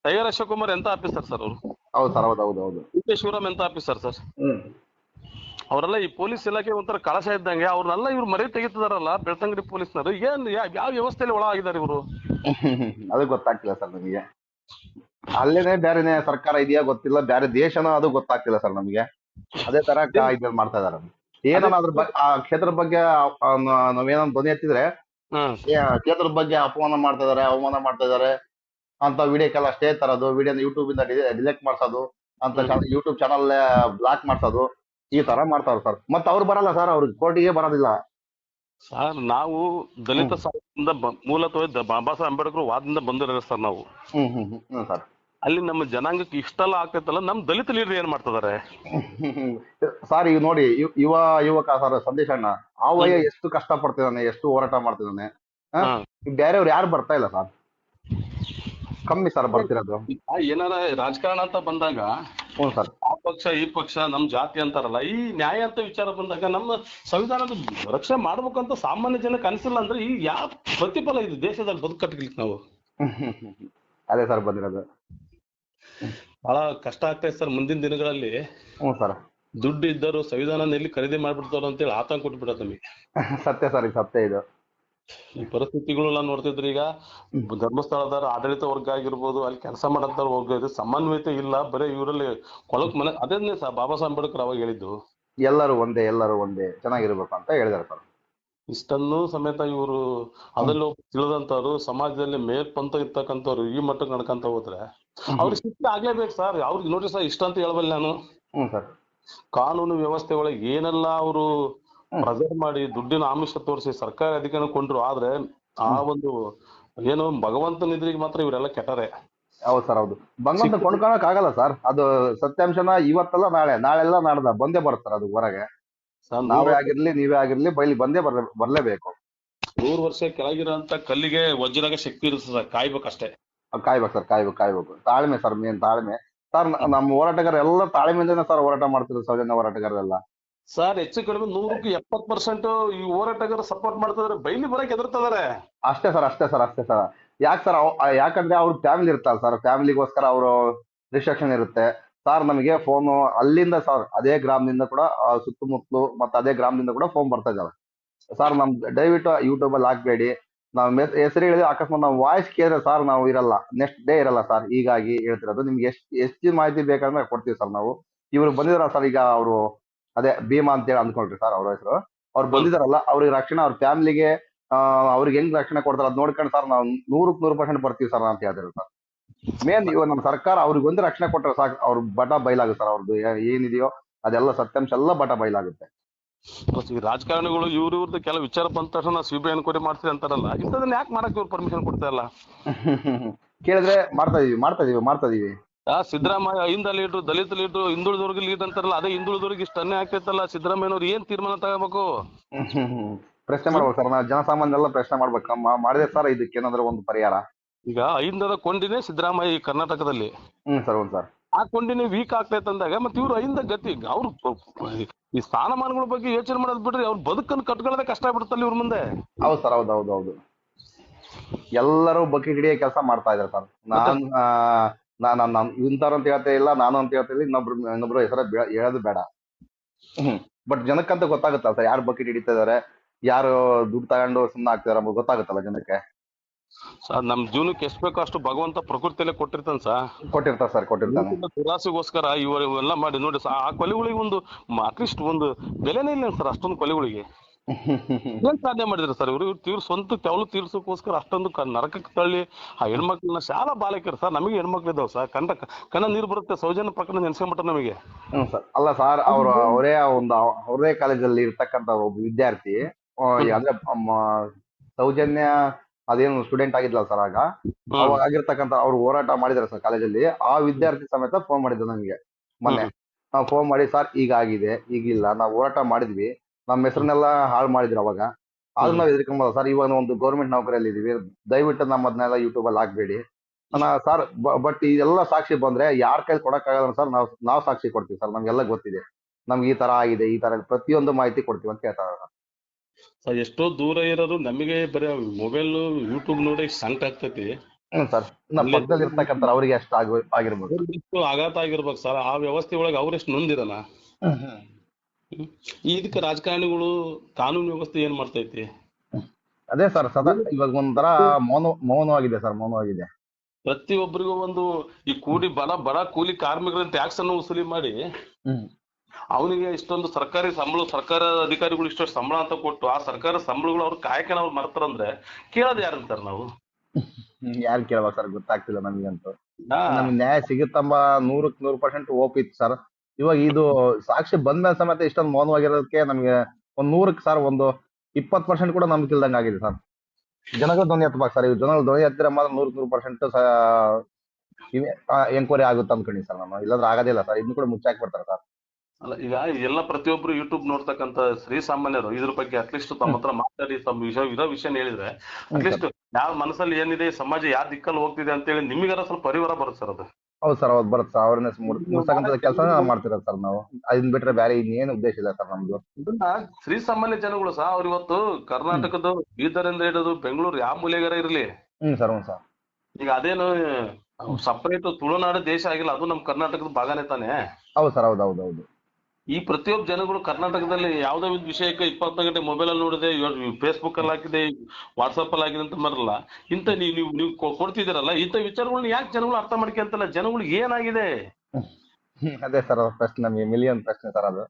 S2: ಟೈಗರ್ ಅಶೋಕ್ ಕುಮಾರ್ ಎಂತ ಆಫೀಸರ್ ಸರ್ ಅವರು?
S1: ಹೌದು ಸರ್ ಹೌದು ಹೌದು ಹೌದು.
S2: ಕೆ ಶಿವರಾಮ್ ಎಂತ ಆಫೀಸರ್ ಸರ್?
S1: ಹ್ಮ್.
S2: ಅವರೆಲ್ಲ ಈ ಪೊಲೀಸ್ ಇಲಾಖೆ ಒಂಥರ ಕಳಶ ಇದ್ದಂಗೆ ಅವ್ರನ್ನೆಲ್ಲ ಇವ್ರು ಮರೆ ತೆಗಿತಿದಾರಲ್ಲ ಬೆಳ್ತಂಗಡಿ ಪೊಲೀಸ್ನವರು. ಏನ್ ಯಾ- ಯಾವ ವ್ಯವಸ್ಥೆಯಲ್ಲಿ ಒಳಗಾಗಿದ್ದಾರೆ ಇವರು?
S1: ಅದು ಗೊತ್ತಾಗ್ತಿಲ್ಲ ಸರ್ ನಮಗೆ. ಅಲ್ಲೇನೆ ಬೇರೆನೆ ಸರ್ಕಾರ ಇದೆಯಾ ಗೊತ್ತಿಲ್ಲ ಬೇರೆ ದೇಶನೋ ಅದು ಗೊತ್ತಾಗ್ತಿಲ್ಲ ಸರ್ ನಮಗೆ. ಅದೇ ತರ ಕ- ಇದ್ರಲ್ಲಿ ಮಾಡ್ತಾ ಇದಾರೆ ಏನೋ ಅದ್ರ ಬಗ್ಗೆ ಆ ಕ್ಷೇತ್ರದ ಬಗ್ಗೆ ಆ- ಆ ನ- ನಾವೇನೋ ಧ್ವನಿ ಎತ್ತಿದ್ರೆ ಏ, ಕ್ಷೇತ್ರದ ಬಗ್ಗೆ ಅಪಮಾನ ಮಾಡ್ತಾ ಇದಾರೆ ಅವಮಾನ ಮಾಡ್ತಾ ಇದಾರೆ ಅಂತ ವಿಡಿಯೋಕ್ಕೆಲ್ಲ ಸ್ಟೇ ತರೋದು ವಿಡಿಯೋ ಯೂಟ್ಯೂಬ್ ಇಂದ ಡಿಲೆಕ್ಟ್ ಮಾಡ್ಸೋದು ಅಂತ ಯೂಟ್ಯೂಬ್ ಚಾನಲ್ ಬ್ಲಾಕ್ ಮಾಡ್ಸೋದು ಈ ತರ ಮಾಡ್ತಾವ್ರೆ ಸರ್. ಮತ್ತೆ ಅವ್ರು ಬರಲ್ಲ ಸರ್ ಅವ್ರಿಗೆ ಕೋರ್ಟಿಗೆ ಬರೋದಿಲ್ಲ.
S2: ಸರ್ ನಾವು ದಲಿತ ಸಾಹಿತ್ಯದಿಂದ ಬ- ಮೂಲತಃ ಬಾಬಾ ಸಾಹೇಬ್ ಅಂಬೇಡ್ಕರ್ ವಾದದಿಂದ ಬಂದಿರೋ ಸರ್ ನಾವು.
S1: ಹ್ಮ್ ಹ್ಮ್ ಹ್ಮ್ ಹ್ಮ್ ಸರ್.
S2: ಅಲ್ಲಿ ನಮ್ಮ ಜನಾಂಗಕ್ಕೆ ಇಷ್ಟೆಲ್ಲ ಆಗ್ತೈತಲ್ಲ ನಮ್ ದಲಿತ ಲೀಡರ್ ಏನ್ ಮಾಡ್ತಿದಾರೆ?
S1: ಸರ್ ಈಗ ನೋಡಿ ಯು- ಯುವ ಯುವಕ ಸರ್ ಸಂದೇಶ್ ಅಣ್ಣ ಆ ವಯ ಎಷ್ಟು ಕಷ್ಟ ಪಡ್ತಿದ್ದಾನೆ ಎಷ್ಟು ಹೋರಾಟ ಮಾಡ್ತಿದ್ದಾನೆ?
S2: ಹಾ.
S1: ಬೇರೆಯವ್ರು ಯಾರು ಬರ್ತಾ ಇಲ್ಲ ಸರ್? ಕಮ್ಮಿ ಸರ್ ಬರ್ತಿರೋದು.
S2: ಏನಾರ ರಾಜಕಾರಣ ಅಂತ ಬಂದಾಗ
S1: ಹ್ಞೂ ಸರ್.
S2: ಆ ಪಕ್ಷ ಈ ಪಕ್ಷ ನಮ್ ಜಾತಿ ಅಂತಾರಲ್ಲ ಈ ನ್ಯಾಯ ಅಂತ ವಿಚಾರ ಬಂದಾಗ ನಮ್ಮ ಸಂವಿಧಾನದ ರಕ್ಷಣೆ ಮಾಡ್ಬೇಕಂತ ಸಾಮಾನ್ಯ ಜನಕ್ಕೆ ಕನಸಿಲ್ಲ ಅಂದ್ರೆ ಈ ಯಾವ ಪ್ರತಿಫಲ ಇದು ದೇಶದಲ್ಲಿ ಬದುಕಟ್ಲಿಕ್ಕೆ ನಾವು?
S1: ಅದೇ ಸರ್ ಬಂದಿರೋದು.
S2: ಬಹಳ ಕಷ್ಟ ಆಗ್ತೈತೆ ಸರ್ ಮುಂದಿನ ದಿನಗಳಲ್ಲಿ.
S1: ಹ್ಞೂ ಸರ್.
S2: ದುಡ್ಡು ಇದ್ದರು ಸಂವಿಧಾನ ಎಲ್ಲಿ ಖರೀದಿ ಮಾಡ್ಬಿಡ್ತಾರೋ ಅಂತೇಳಿ ಆತಂಕ ಕೊಟ್ಬಿಡತ್ತೆ ನಮಗೆ.
S1: ಸತ್ಯ ಸರ್ ಸತ್ಯ ಇದು.
S2: ಈ ಪರಿಸ್ಥಿತಿಗಳನ್ನ ನೋಡ್ತಿದ್ರೆ ಈಗ ಧರ್ಮಸ್ಥಳದ ಆಡಳಿತ ವರ್ಗ ಆಗಿರ್ಬೋದು ಅಲ್ಲಿ ಕೆಲಸ ಮಾಡಂತ ವರ್ಗ ಇದು ಸಮನ್ವಯತೆ ಇಲ್ಲ ಬರೀ ಇವರಲ್ಲಿ ಕೊಳಕ್ ಮನೆ ಅದನ್ನೇ ಸರ್ ಬಾಬಾ ಸಾಹೇಬ್ ಅಂಬೇಡ್ಕರ್ ಅವಾಗ ಹೇಳಿದ್ದು.
S1: ಎಲ್ಲರೂ ಒಂದೇ ಎಲ್ಲರೂ ಒಂದೇ ಚೆನ್ನಾಗಿರ್ಬೇಕು ಅಂತ ಹೇಳಿದಾರೆ ಸರ್.
S2: ಇಷ್ಟನ್ನು ಸಮೇತ ಇವರು ಅದರಲ್ಲಿ ತಿಳಿದಂತವ್ರು ಸಮಾಜದಲ್ಲಿ ಮೇಲ್ಪಂತ ಇರ್ತಕ್ಕಂಥವ್ರು ಈ ಮಟ್ಟಕ್ಕೆ ನಡ್ಕೊಂತ ಹೋದ್ರೆ ಅವ್ರಿಗೆ ಶಿಕ್ಷೆ ಆಗ್ಲೇಬೇಕು ಸರ್. ಅವ್ರಿಗೆ ನೋಡಿ ಸರ್ ಇಷ್ಟ ಅಂತ ಹೇಳಬಲ್ಲ ನಾನು.
S1: ಹ್ಞೂ ಸರ್.
S2: ಕಾನೂನು ವ್ಯವಸ್ಥೆ ಒಳಗೆ ಏನೆಲ್ಲ ಅವರು ಪ್ರೆಸರ್ ಮಾಡಿ ದುಡ್ಡಿನ ಆಮಿಷ ತೋರಿಸಿ ಸರ್ಕಾರಿ ಅಧಿಕಾರ ಕೊಂಡ್ರು ಆದ್ರೆ ಆ ಒಂದು ಏನು ಭಗವಂತನ ಇದ್ರಿಗೆ ಮಾತ್ರ ಇವರೆಲ್ಲ ಕೆಟ್ಟರೆ.
S1: ಹೌದು ಸರ್ ಹೌದು. ಭಗವಂತ ಕೊಂಡ್ಕೊಳಕ್ ಆಗಲ್ಲ ಸರ್. ಅದು ಸತ್ಯಾಂಶನ ಇವತ್ತಲ್ಲ ನಾಳೆ ನಾಳೆಲ್ಲ ನಾಡ್ದ ಬಂದೇ ಬರುತ್ತೆ ಅದು ಹೊರಗೆ.
S2: ಸರ್
S1: ನಾವೇ ಆಗಿರ್ಲಿ ನೀವೇ ಆಗಿರ್ಲಿ ಬೈಲಿ ಬಂದೇ ಬರ್ ಬರ್ಲೇಬೇಕು.
S2: ನೂರು ವರ್ಷ ಕೆಳಗಿರೋಂತ ಕಲ್ಲಿಗೆ ವಜ್ರಾಗ ಶಕ್ತಿ ಇರುತ್ತೆ ಸರ್ ಕಾಯ್ಬೇಕಷ್ಟೇ
S1: ಕಾಯ್ಬೇಕು ಸರ್ ಕಾಯ್ಬೇಕು ಕಾಯ್ಬೇಕು. ತಾಳ್ಮೆ ಸರ್ ಮೇನ್ ತಾಳ್ಮೆ. ಸರ್ ನಮ್ಮ ಹೋರಾಟಗಾರ ಎಲ್ಲ ತಾಳ್ಮೆಯಿಂದನೇ ಸರ್ ಹೋರಾಟ ಮಾಡ್ತಿದ್ರು ಸೌಜನ್ಯ ಹೋರಾಟಗಾರರೆಲ್ಲ.
S2: ಸರ್, ಹೆಚ್ಚು ಕಡಿಮೆ ನೂರಕ್ಕೆ ಎಪ್ಪತ್ ಪರ್ಸೆಂಟ್ ಈ ಹೋರಾಟಗಾರ ಸಪೋರ್ಟ್ ಮಾಡ್ತಿದ್ರೆ. ಬೈಲಿ ಬರಕ್ ಎದುರ್ತಿದಾರೆ
S1: ಅಷ್ಟೇ ಸರ್ ಅಷ್ಟೇ ಸರ್ ಅಷ್ಟೇ ಸರ್. ಯಾಕೆ ಸರ್ ಯಾಕಂದ್ರೆ ಅವ್ರ ಫ್ಯಾಮಿಲಿ ಇರ್ತಾರೆ ಸರ್. ಫ್ಯಾಮಿಲಿಗೋಸ್ಕರ ಅವರು ರಿಸ್ಟ್ರಿಕ್ಷನ್ ಇರುತ್ತೆ. ಸರ್ ನಮಗೆ ಫೋನು ಅಲ್ಲಿಂದ ಸರ್ ಅದೇ ಗ್ರಾಮದಿಂದ ಕೂಡ ಸುತ್ತಮುತ್ತಲು ಮತ್ತೆ ಅದೇ ಗ್ರಾಮದಿಂದ ಕೂಡ ಫೋನ್ ಬರ್ತಾ ಇದ್ದಾರೆ ಸರ್ ನಮ್ ದಯವಿಟ್ಟು ಯೂಟ್ಯೂಬ್ ಅಲ್ಲಿ ಹಾಕ್ಬೇಡಿ. ನಾವು ಹೆಸರು ಹೇಳಿದ್ರೆ ಅಕಸ್ಮಾತ್ ನಾವು ವಾಯ್ಸ್ ಕೇಳಿದ್ರೆ ಸರ್ ನಾವು ಇರಲ್ಲ. ನೆಕ್ಸ್ಟ್ ಡೇ ಇರಲ್ಲ ಸರ್ ಹೀಗಾಗಿ ಹೇಳ್ತಿರೋದು. ನಿಮ್ಗೆ ಎಷ್ಟು ಎಷ್ಟು ಮಾಹಿತಿ ಬೇಕಂದ್ರೆ ಕೊಡ್ತೀವಿ ಸರ್ ನಾವು. ಇವ್ರು ಬಂದಿದ್ರ ಸರ್ ಈಗ ಅವರು ಅದೇ ಭೀಮಾ ಅಂತೇಳಿ ಅಂದ್ಕೊಳ್ರಿ ಸರ್ ಅವ್ರ ಹೆಸರು. ಅವ್ರು ಬಂದಿದಾರಲ್ಲ ಅವ್ರಿಗೆ ರಕ್ಷಣೆ ಅವ್ರ ಫ್ಯಾಮಿಲಿಗೆ ಅವ್ರಿಗೆ ಹೆಂಗ್ ರಕ್ಷಣೆ ಕೊಡ್ತಾರ ಅದ್ ನೋಡ್ಕೊಂಡು ಸರ್ ನಾವು ನೂರಕ್ ನೂರು ಪರ್ಸೆಂಟ್ ಬರ್ತೀವಿ ಸರ್ ಅಂತ ಹೇಳಿದ್ರು ಸರ್ ಮೇನ್ ಇವಾಗ ನಮ್ಮ ಸರ್ಕಾರ ಅವ್ರಿಗೆ ಒಂದು ರಕ್ಷಣೆ ಕೊಟ್ಟರೆ ಸಾಕು ಅವ್ರ ಬಟ ಬಯಲಾಗುತ್ತೆ ಸರ್ ಅವ್ರದ್ದು ಏನಿದೆಯೋ ಅದೆಲ್ಲ ಸತ್ಯಾಂಶ ಎಲ್ಲ ಬಟ ಬಯಲಾಗುತ್ತೆ
S2: ಈ ರಾಜಕಾರಣಿಗಳು ಇವ್ರ ಇವ್ರದ್ದು ಕೆಲವು ವಿಚಾರ ಬಂದ ತಕ್ಷಣ ಸಿಬಿಐ ಎನ್ಕ್ವೈರಿ ಮಾಡ್ತೀವಿ ಅಂತಾರಲ್ಲ ಇಂಥದನ್ನ ಯಾಕೆ ಮಾಡಕ್ ಇವ್ರು ಪರ್ಮಿಷನ್ ಕೊಡ್ತಾ ಇಲ್ಲ?
S1: ಕೇಳಿದ್ರೆ ಮಾಡ್ತಾ ಇದೀವಿ ಮಾಡ್ತಾ ಇದೀವಿ ಮಾಡ್ತಾ ಇದೀವಿ.
S2: ಆ ಸಿದ್ದರಾಮಯ್ಯ ಹಿಂದ ಲೀಡ್ರು ದಲಿತ ಲೀಡ್ರು ಹಿಂದುಳಿದವ್ರಿಗೆ ಲೀಡ್ ಅಂತಾರಲ್ಲ ಅದೇ ಹಿಂದುಳಿದವ್ರಿಗೆ ಇಷ್ಟ ಅನ್ಯಾಯ ಆಗ್ತೈತಲ್ಲ ಸಿದ್ದರಾಮಯ್ಯನವ್ರು ಏನ್ ತೀರ್ಮಾನ ತಗೋಬೇಕು.
S1: ಪ್ರಶ್ನೆ ಮಾಡ್ಬೇಕು ಸರ್ ನಾವು ಜನಸಾಮಾನ್ಯರೆಲ್ಲ ಪ್ರಶ್ನೆ ಮಾಡ್ಬೇಕು. ಮಾ- ಮಾಡಿದೆ ಸರ್ ಇದಕ್ಕೆ ಏನಾದ್ರು ಒಂದು ಪರಿಹಾರ?
S2: ಈಗ ಐಂದದ ಕೊಂಡಿನೇ ಸಿದ್ದರಾಮಯ್ಯ ಈ ಕರ್ನಾಟಕದಲ್ಲಿ.
S1: ಹ್ಮ್ ಸರ್ ಹೌದು ಸರ್.
S2: ಆ ಕೊಂಡಿನೇ ವೀಕ್ ಆಗ್ತೈತೆ ಅಂದಾಗ ಮತ್ತೆ ಇವ್ರು ಐಂದ ಗತಿ ಅವ್ರು ಈ ಸ್ಥಾನಮಾನಗಳ ಬಗ್ಗೆ ಯೋಚನೆ ಮಾಡೋದ್ ಬಿಡ್ರಿ ಅವ್ರ ಬದುಕನ್ನು ಕಟ್ಕೊಳ್ಳೋದೇ ಕಷ್ಟ ಬಿಡ್ತಲ್ಲ ಇವ್ರ ಮುಂದೆ?
S1: ಹೌದು ಸರ್ ಹೌದು ಹೌದು ಹೌದು. ಎಲ್ಲರೂ ಬಕೆಟ್ ಹಿಡಿಯೋ ಕೆಲಸ ಮಾಡ್ತಾ ಇದ್ದಾರೆ ಸರ್. ನಾನ್ ಆ, ನಾ- ನಾನ್ ನಾನ್ ಇಂಥವ್ರು ಅಂತ ಹೇಳ್ತಾ ಇಲ್ಲ ನಾನು ಅಂತ ಹೇಳ್ತಾ ಇಲ್ಲ ಇನ್ನೊಬ್ರು ಇನ್ನೊಬ್ರು ಹೆಸರ ಹೇಳೋದು ಬೇಡ. ಬಟ್ ಜನಕ್ಕಂತ ಗೊತ್ತಾಗುತ್ತಲ್ಲ ಸರ್ ಯಾರು ಬಕೆಟ್ ಹಿಡಿತಾ ಇದಾರೆ ಯಾರು ದುಡ್ಡು ತಗೊಂಡು ಸುಮ್ಮನೆ ಆಗ್ತಿದಾರೆ ಅಂಬೋದು ಗೊತ್ತಾಗುತ್ತಲ್ಲ ಜನಕ್ಕೆ.
S2: ಸರ್ ನಮ್ ಜೀವನಕ್ಕೆ ಎಷ್ಟು ಬೇಕೋ ಅಷ್ಟು ಭಗವಂತ ಪ್ರಕೃತಿಯಲ್ಲೇ ಕೊಟ್ಟಿರ್ತಾನೆ ಸರ್.
S1: ಕೊಟ್ಟಿರ್ತಾರೆ ಸರ್ ಕೊಟ್ಟಿರ್ತಾನೆ.
S2: ದುರಾಸೆಗೋಸ್ಕರ ಇವ ಇವೆಲ್ಲ ಮಾಡಿ ನೋಡಿ ಆ ಕೊಲೆಗಳಿಗೆ ಒಂದು ಅಟ್ಲೀಸ್ಟ್ ಒಂದು ಬೆಲೆನೇ ಇಲ್ಲ ಸರ್ ಅಷ್ಟೊಂದು ಕೊಲೆಗಳಿಗೆ? ಏನ್ ಸಾಧನೆ ಮಾಡಿದ್ರು ಸರ್? ಇವ್ರು ತೀರ್ ಸ್ವಂತ ತೆವಲು ತೀರ್ಸೋಕೋಸ್ಕರ ಅಷ್ಟೊಂದು ಕ- ನರಕಕ್ಕೆ ತಳ್ಳಿ ಆ ಹೆಣ್ಮಕ್ಳನ್ನ ಶಾಲಾ ಬಾಲಕಿಯರು ಸರ್ ನಮಗೆ ಹೆಣ್ಮಕ್ಳು ಇದಾವೆ ಸರ್. ಕಂಡ ಕಣ್ಣ ನೀರು ಬರುತ್ತೆ ಸೌಜನ್ಯ ಪ್ರಕರಣ ನೆನ್ಸ್ಕೊಂಬಿಟ್ಟ ನಮಗೆ.
S1: ಹ್ಮ್ ಸರ್. ಅಲ್ಲ ಸರ್ ಅವ್ರ ಅವರೇ ಒಂದು ಅವರೇ ಕಾಲೇಜಲ್ಲಿ ಇರ್ತಕ್ಕಂತ ಒಬ್ಬ ವಿದ್ಯಾರ್ಥಿ ಆ, ಅಂದ್ರೆ ಸೌಜನ್ಯ ಅದೇನು ಸ್ಟೂಡೆಂಟ್ ಆಗಿದ್ಲ ಸರ್ ಆಗ. ಅವಾಗ ಆಗಿರ್ತಕ್ಕಂತ ಅವ್ರು ಹೋರಾಟ ಮಾಡಿದಾರೆ ಸರ್ ಕಾಲೇಜಲ್ಲಿ. ಆ ವಿದ್ಯಾರ್ಥಿ ಸಮೇತ ಫೋನ್ ಮಾಡಿದ್ರು ನಮಗೆ ಮೊನ್ನೆ. ನಾವು ಫೋನ್ ಮಾಡಿ ಸರ್ ಈಗ ಆಗಿದೆ ಈಗಿಲ್ಲ ನಾವು ಹೋರಾಟ ಮಾಡಿದ್ವಿ. ನಮ್ಮ ಹೆಸರನ್ನೆಲ್ಲ ಹಾಳು ಮಾಡಿದ್ರು ಅವಾಗ. ಆದ್ರೂ ನಾವು ಎದ್ರಿಕೊಂಬೋದ ಸರ್ ಇವಾಗ ಒಂದು ಗೌರ್ಮೆಂಟ್ ನೌಕರಿಯಲ್ಲಿ ಇದೀವಿ. ದಯವಿಟ್ಟು ನಮ್ಮ ಅದನ್ನೆಲ್ಲ ಯೂಟ್ಯೂಬ್ ಅಲ್ಲಿ ಹಾಕ್ಬೇಡಿ. ಸರ್ ಬಟ್ ಇದೆಲ್ಲ ಸಾಕ್ಷಿ ಬಂದ್ರೆ ಯಾರ ಕೈ ಕೊಡಕ್ಕಾಗಲ್ಲ ಸರ್ ನಾವು ನಾವು ಸಾಕ್ಷಿ ಕೊಡ್ತೀವಿ ಸರ್. ನಮ್ಗೆಲ್ಲ ಗೊತ್ತಿದೆ. ನಮ್ಗೆ ಈ ತರ ಆಗಿದೆ ಈ ತರ ಪ್ರತಿಯೊಂದು ಮಾಹಿತಿ ಕೊಡ್ತೀವಿ ಅಂತ ಹೇಳ್ತಾರೆ ಸರ್.
S2: ಎಷ್ಟೋ ದೂರ ಇರೋದು ನಮಗೆ ಬರೀ ಮೊಬೈಲ್ ಯೂಟ್ಯೂಬ್ ನೋಡಿ ಸಂಕಟ ಆಗ್ತೈತಿ.
S1: ಸರ್. ನಮ್ಮ ಪಕ್ಕದಲ್ಲಿ ಇರ್ತಕ್ಕಂಥ ಅವರಿಗೆ ಅಷ್ಟು ಆಗ ಆಗಿರ್ಬೋದು.
S2: ಆಘಾತ ಆಗಿರ್ಬೇಕು ಸರ್. ಆ ವ್ಯವಸ್ಥೆ ಒಳಗೆ ಅವ್ರೆಷ್ಟು ನೊಂದಿರಲ್ಲ ಇದಕ್ಕೆ ರಾಜಕಾರಣಿಗಳು ಕಾನೂನು ವ್ಯವಸ್ಥೆ ಏನ್ ಮಾಡ್ತೈತಿ?
S1: ಅದೇ ಸರ್ ಸದಾ ಇವಾಗ ಒಂಥರ ಮೌನ ಮೌನವಾಗಿದೆ ಸರ್ ಮೌನವಾಗಿದೆ.
S2: ಪ್ರತಿಯೊಬ್ಬರಿಗೂ ಒಂದು ಈ ಕೂಲಿ ಬಡ ಬಡ ಕೂಲಿ ಕಾರ್ಮಿಕರ ಟ್ಯಾಕ್ಸ್ ಅನ್ನು ವಸೂಲಿ ಮಾಡಿ ಅವನಿಗೆ ಇಷ್ಟೊಂದು ಸರ್ಕಾರಿ ಸಂಬಳ ಸರ್ಕಾರ ಅಧಿಕಾರಿಗಳು ಇಷ್ಟೊಂದು ಸಂಬಳ ಅಂತ ಕೊಟ್ಟು ಆ ಸರ್ಕಾರ ಸಂಬಳಗಳು ಅವ್ರ ಕಾಯಕನ ಅವ್ರು ಮರ್ತಾರಂದ್ರೆ ಕೇಳೋದು ಯಾರಂತಾರ ನಾವು?
S1: ಯಾರು ಕೇಳ್ಬೇಕು ಸರ್? ಗೊತ್ತಾಗ್ತಿಲ್ಲ ನಮಗಂತೂ. ನಮ್ಗೆ ನ್ಯಾಯ ಸಿಗುತ್ತಂಬ ನೂರಕ್ ನೂರು ಪರ್ಸೆಂಟ್ ಓಪ್ ಇತ್ತು ಸರ್. ಇವಾಗ ಇದು ಸಾಕ್ಷಿ ಬಂದ್ಮೇಲೆ ಸಮೇತ ಇಷ್ಟೊಂದು ಮೌನವಾಗಿರೋದಕ್ಕೆ ನಮಗೆ ಒಂದ್ ನೂರಕ್ಕೆ ಸರ್ ಒಂದು ಇಪ್ಪತ್ತು ಪರ್ಸೆಂಟ್ ಕೂಡ ನಂಬಿಕೆ ಇಲ್ದಂಗ ಆಗಿದೆ ಸರ್ ಜನಗಳ ಧ್ವನಿ ಎತ್ತಬೇಕು ಸರ್ ಇವ್ ಜನಗಳ ಧ್ವನಿ ಎತ್ತಿರ ಮಾತ್ರ ನೂರಕ್ಕೆ ನೂರು ಪರ್ಸೆಂಟ್ ಎಂಕ್ವೈರಿ ಆಗುತ್ತೆ ಅನ್ಕೊಂಡಿ ಸರ್ ನಾನು. ಇಲ್ಲಾಂದ್ರೆ ಆಗೋದಿಲ್ಲ ಸರ್ ಇದನ್ನು ಕೂಡ ಮುಚ್ಚಾಕ್ ಬಿಡ್ತಾರೆ ಸರ್
S2: ಅಲ್ಲ ಈಗ ಎಲ್ಲ ಪ್ರತಿಯೊಬ್ರು ಯೂಟ್ಯೂಬ್ ನೋಡ್ತಕ್ಕಂತ ಶ್ರೀ ಸಾಮಾನ್ಯರು ಇದ್ರ ಬಗ್ಗೆ ಅಟ್ಲೀಸ್ಟ್ ತಮ್ಮ ಹತ್ರ ಮಾತಾಡಿ ತಮ್ಮ ವಿಷಯ ಇರೋ ವಿಷಯ ಹೇಳಿದ್ರೆ ಅಟ್ಲೀಸ್ಟ್ ಯಾವ ಮನಸ್ಸಲ್ಲಿ ಏನಿದೆ ಸಮಾಜ ಯಾವ ದಿಕ್ಕಲ್ಲಿ ಹೋಗ್ತಿದೆ ಅಂತೇಳಿ ನಿಮಗಾರ ಸ್ವಲ್ಪ ಪರಿವಾರ ಬರುತ್ತೆ ಸರ್ ಅದು.
S1: ಹೌದು ಸರ್ ಹೌದು ಬರುತ್ತೆ ಸರ್. ಅವೇರ್ನೆಸ್ ಮುಡ್ತಕ್ಕಂಥ ಕೆಲಸ ಮಾಡ್ತಿರೋದು ಸರ್ ನಾವು. ಅದನ್ನ ಬಿಟ್ರೆ ಬೇರೆ ಇನ್ನೇನು ಉದ್ದೇಶ ಇಲ್ಲ ಸರ್ ನಮ್ದು.
S2: ಇದನ್ನ ಶ್ರೀ ಸಾಮಾನ್ಯ ಜನಗಳು ಸಹ ಅವ್ರ ಇವತ್ತು ಕರ್ನಾಟಕದ ಬೀದರಿಂದ ಹಿಡಿದು ಬೆಂಗಳೂರು ಯಾವ ಮೂಲೆಗಾರ ಇರ್ಲಿ.
S1: ಹ್ಮ್ ಸರ್ ಹ್ಞೂ ಸರ್.
S2: ಈಗ ಅದೇನು ಸಪರೇಟ್ ತುಳುನಾಡು ದೇಶ ಆಗಿಲ್ಲ ಅದು ನಮ್ ಕರ್ನಾಟಕದ ಭಾಗನೇ ತಾನೆ?
S1: ಹೌದು ಸರ್ ಹೌದು ಹೌದು ಹೌದು.
S2: ಈ ಪ್ರತಿಯೊಬ್ಬ ಜನಗಳು ಕರ್ನಾಟಕದಲ್ಲಿ ಯಾವ್ದೋ ಒಂದು ವಿಷಯಕ್ಕೆ ಇಪ್ಪತ್ತು ಗಂಟೆ ಮೊಬೈಲ್ ಅಲ್ಲಿ ನೋಡಿದೆ ಫೇಸ್ಬುಕ್ ಅಲ್ಲಿ ಹಾಕಿದೆ ವಾಟ್ಸಪ್ ಅಲ್ಲಿ ಹಾಕಿದೆ ಅಂತ ಮರಲ್ಲ ಇಂತ ನೀವು ನೀವು ನೀವು ಕೊಡ್ತಿದ್ದೀರಲ್ಲ ಇಂಥ ವಿಚಾರಗಳನ್ನ ಯಾಕೆ ಜನಗಳು ಅರ್ಥ ಮಾಡ್ಕೊಂತಲ್ಲ ಜನಗಳು ಏನಾಗಿದೆ?
S1: ಅದೇ ಸರ್ ಪ್ರಶ್ನೆ ನಮಗೆ ಮಿಲಿಯನ್ ಪ್ರಶ್ನೆ ಸರ್ ಅದು.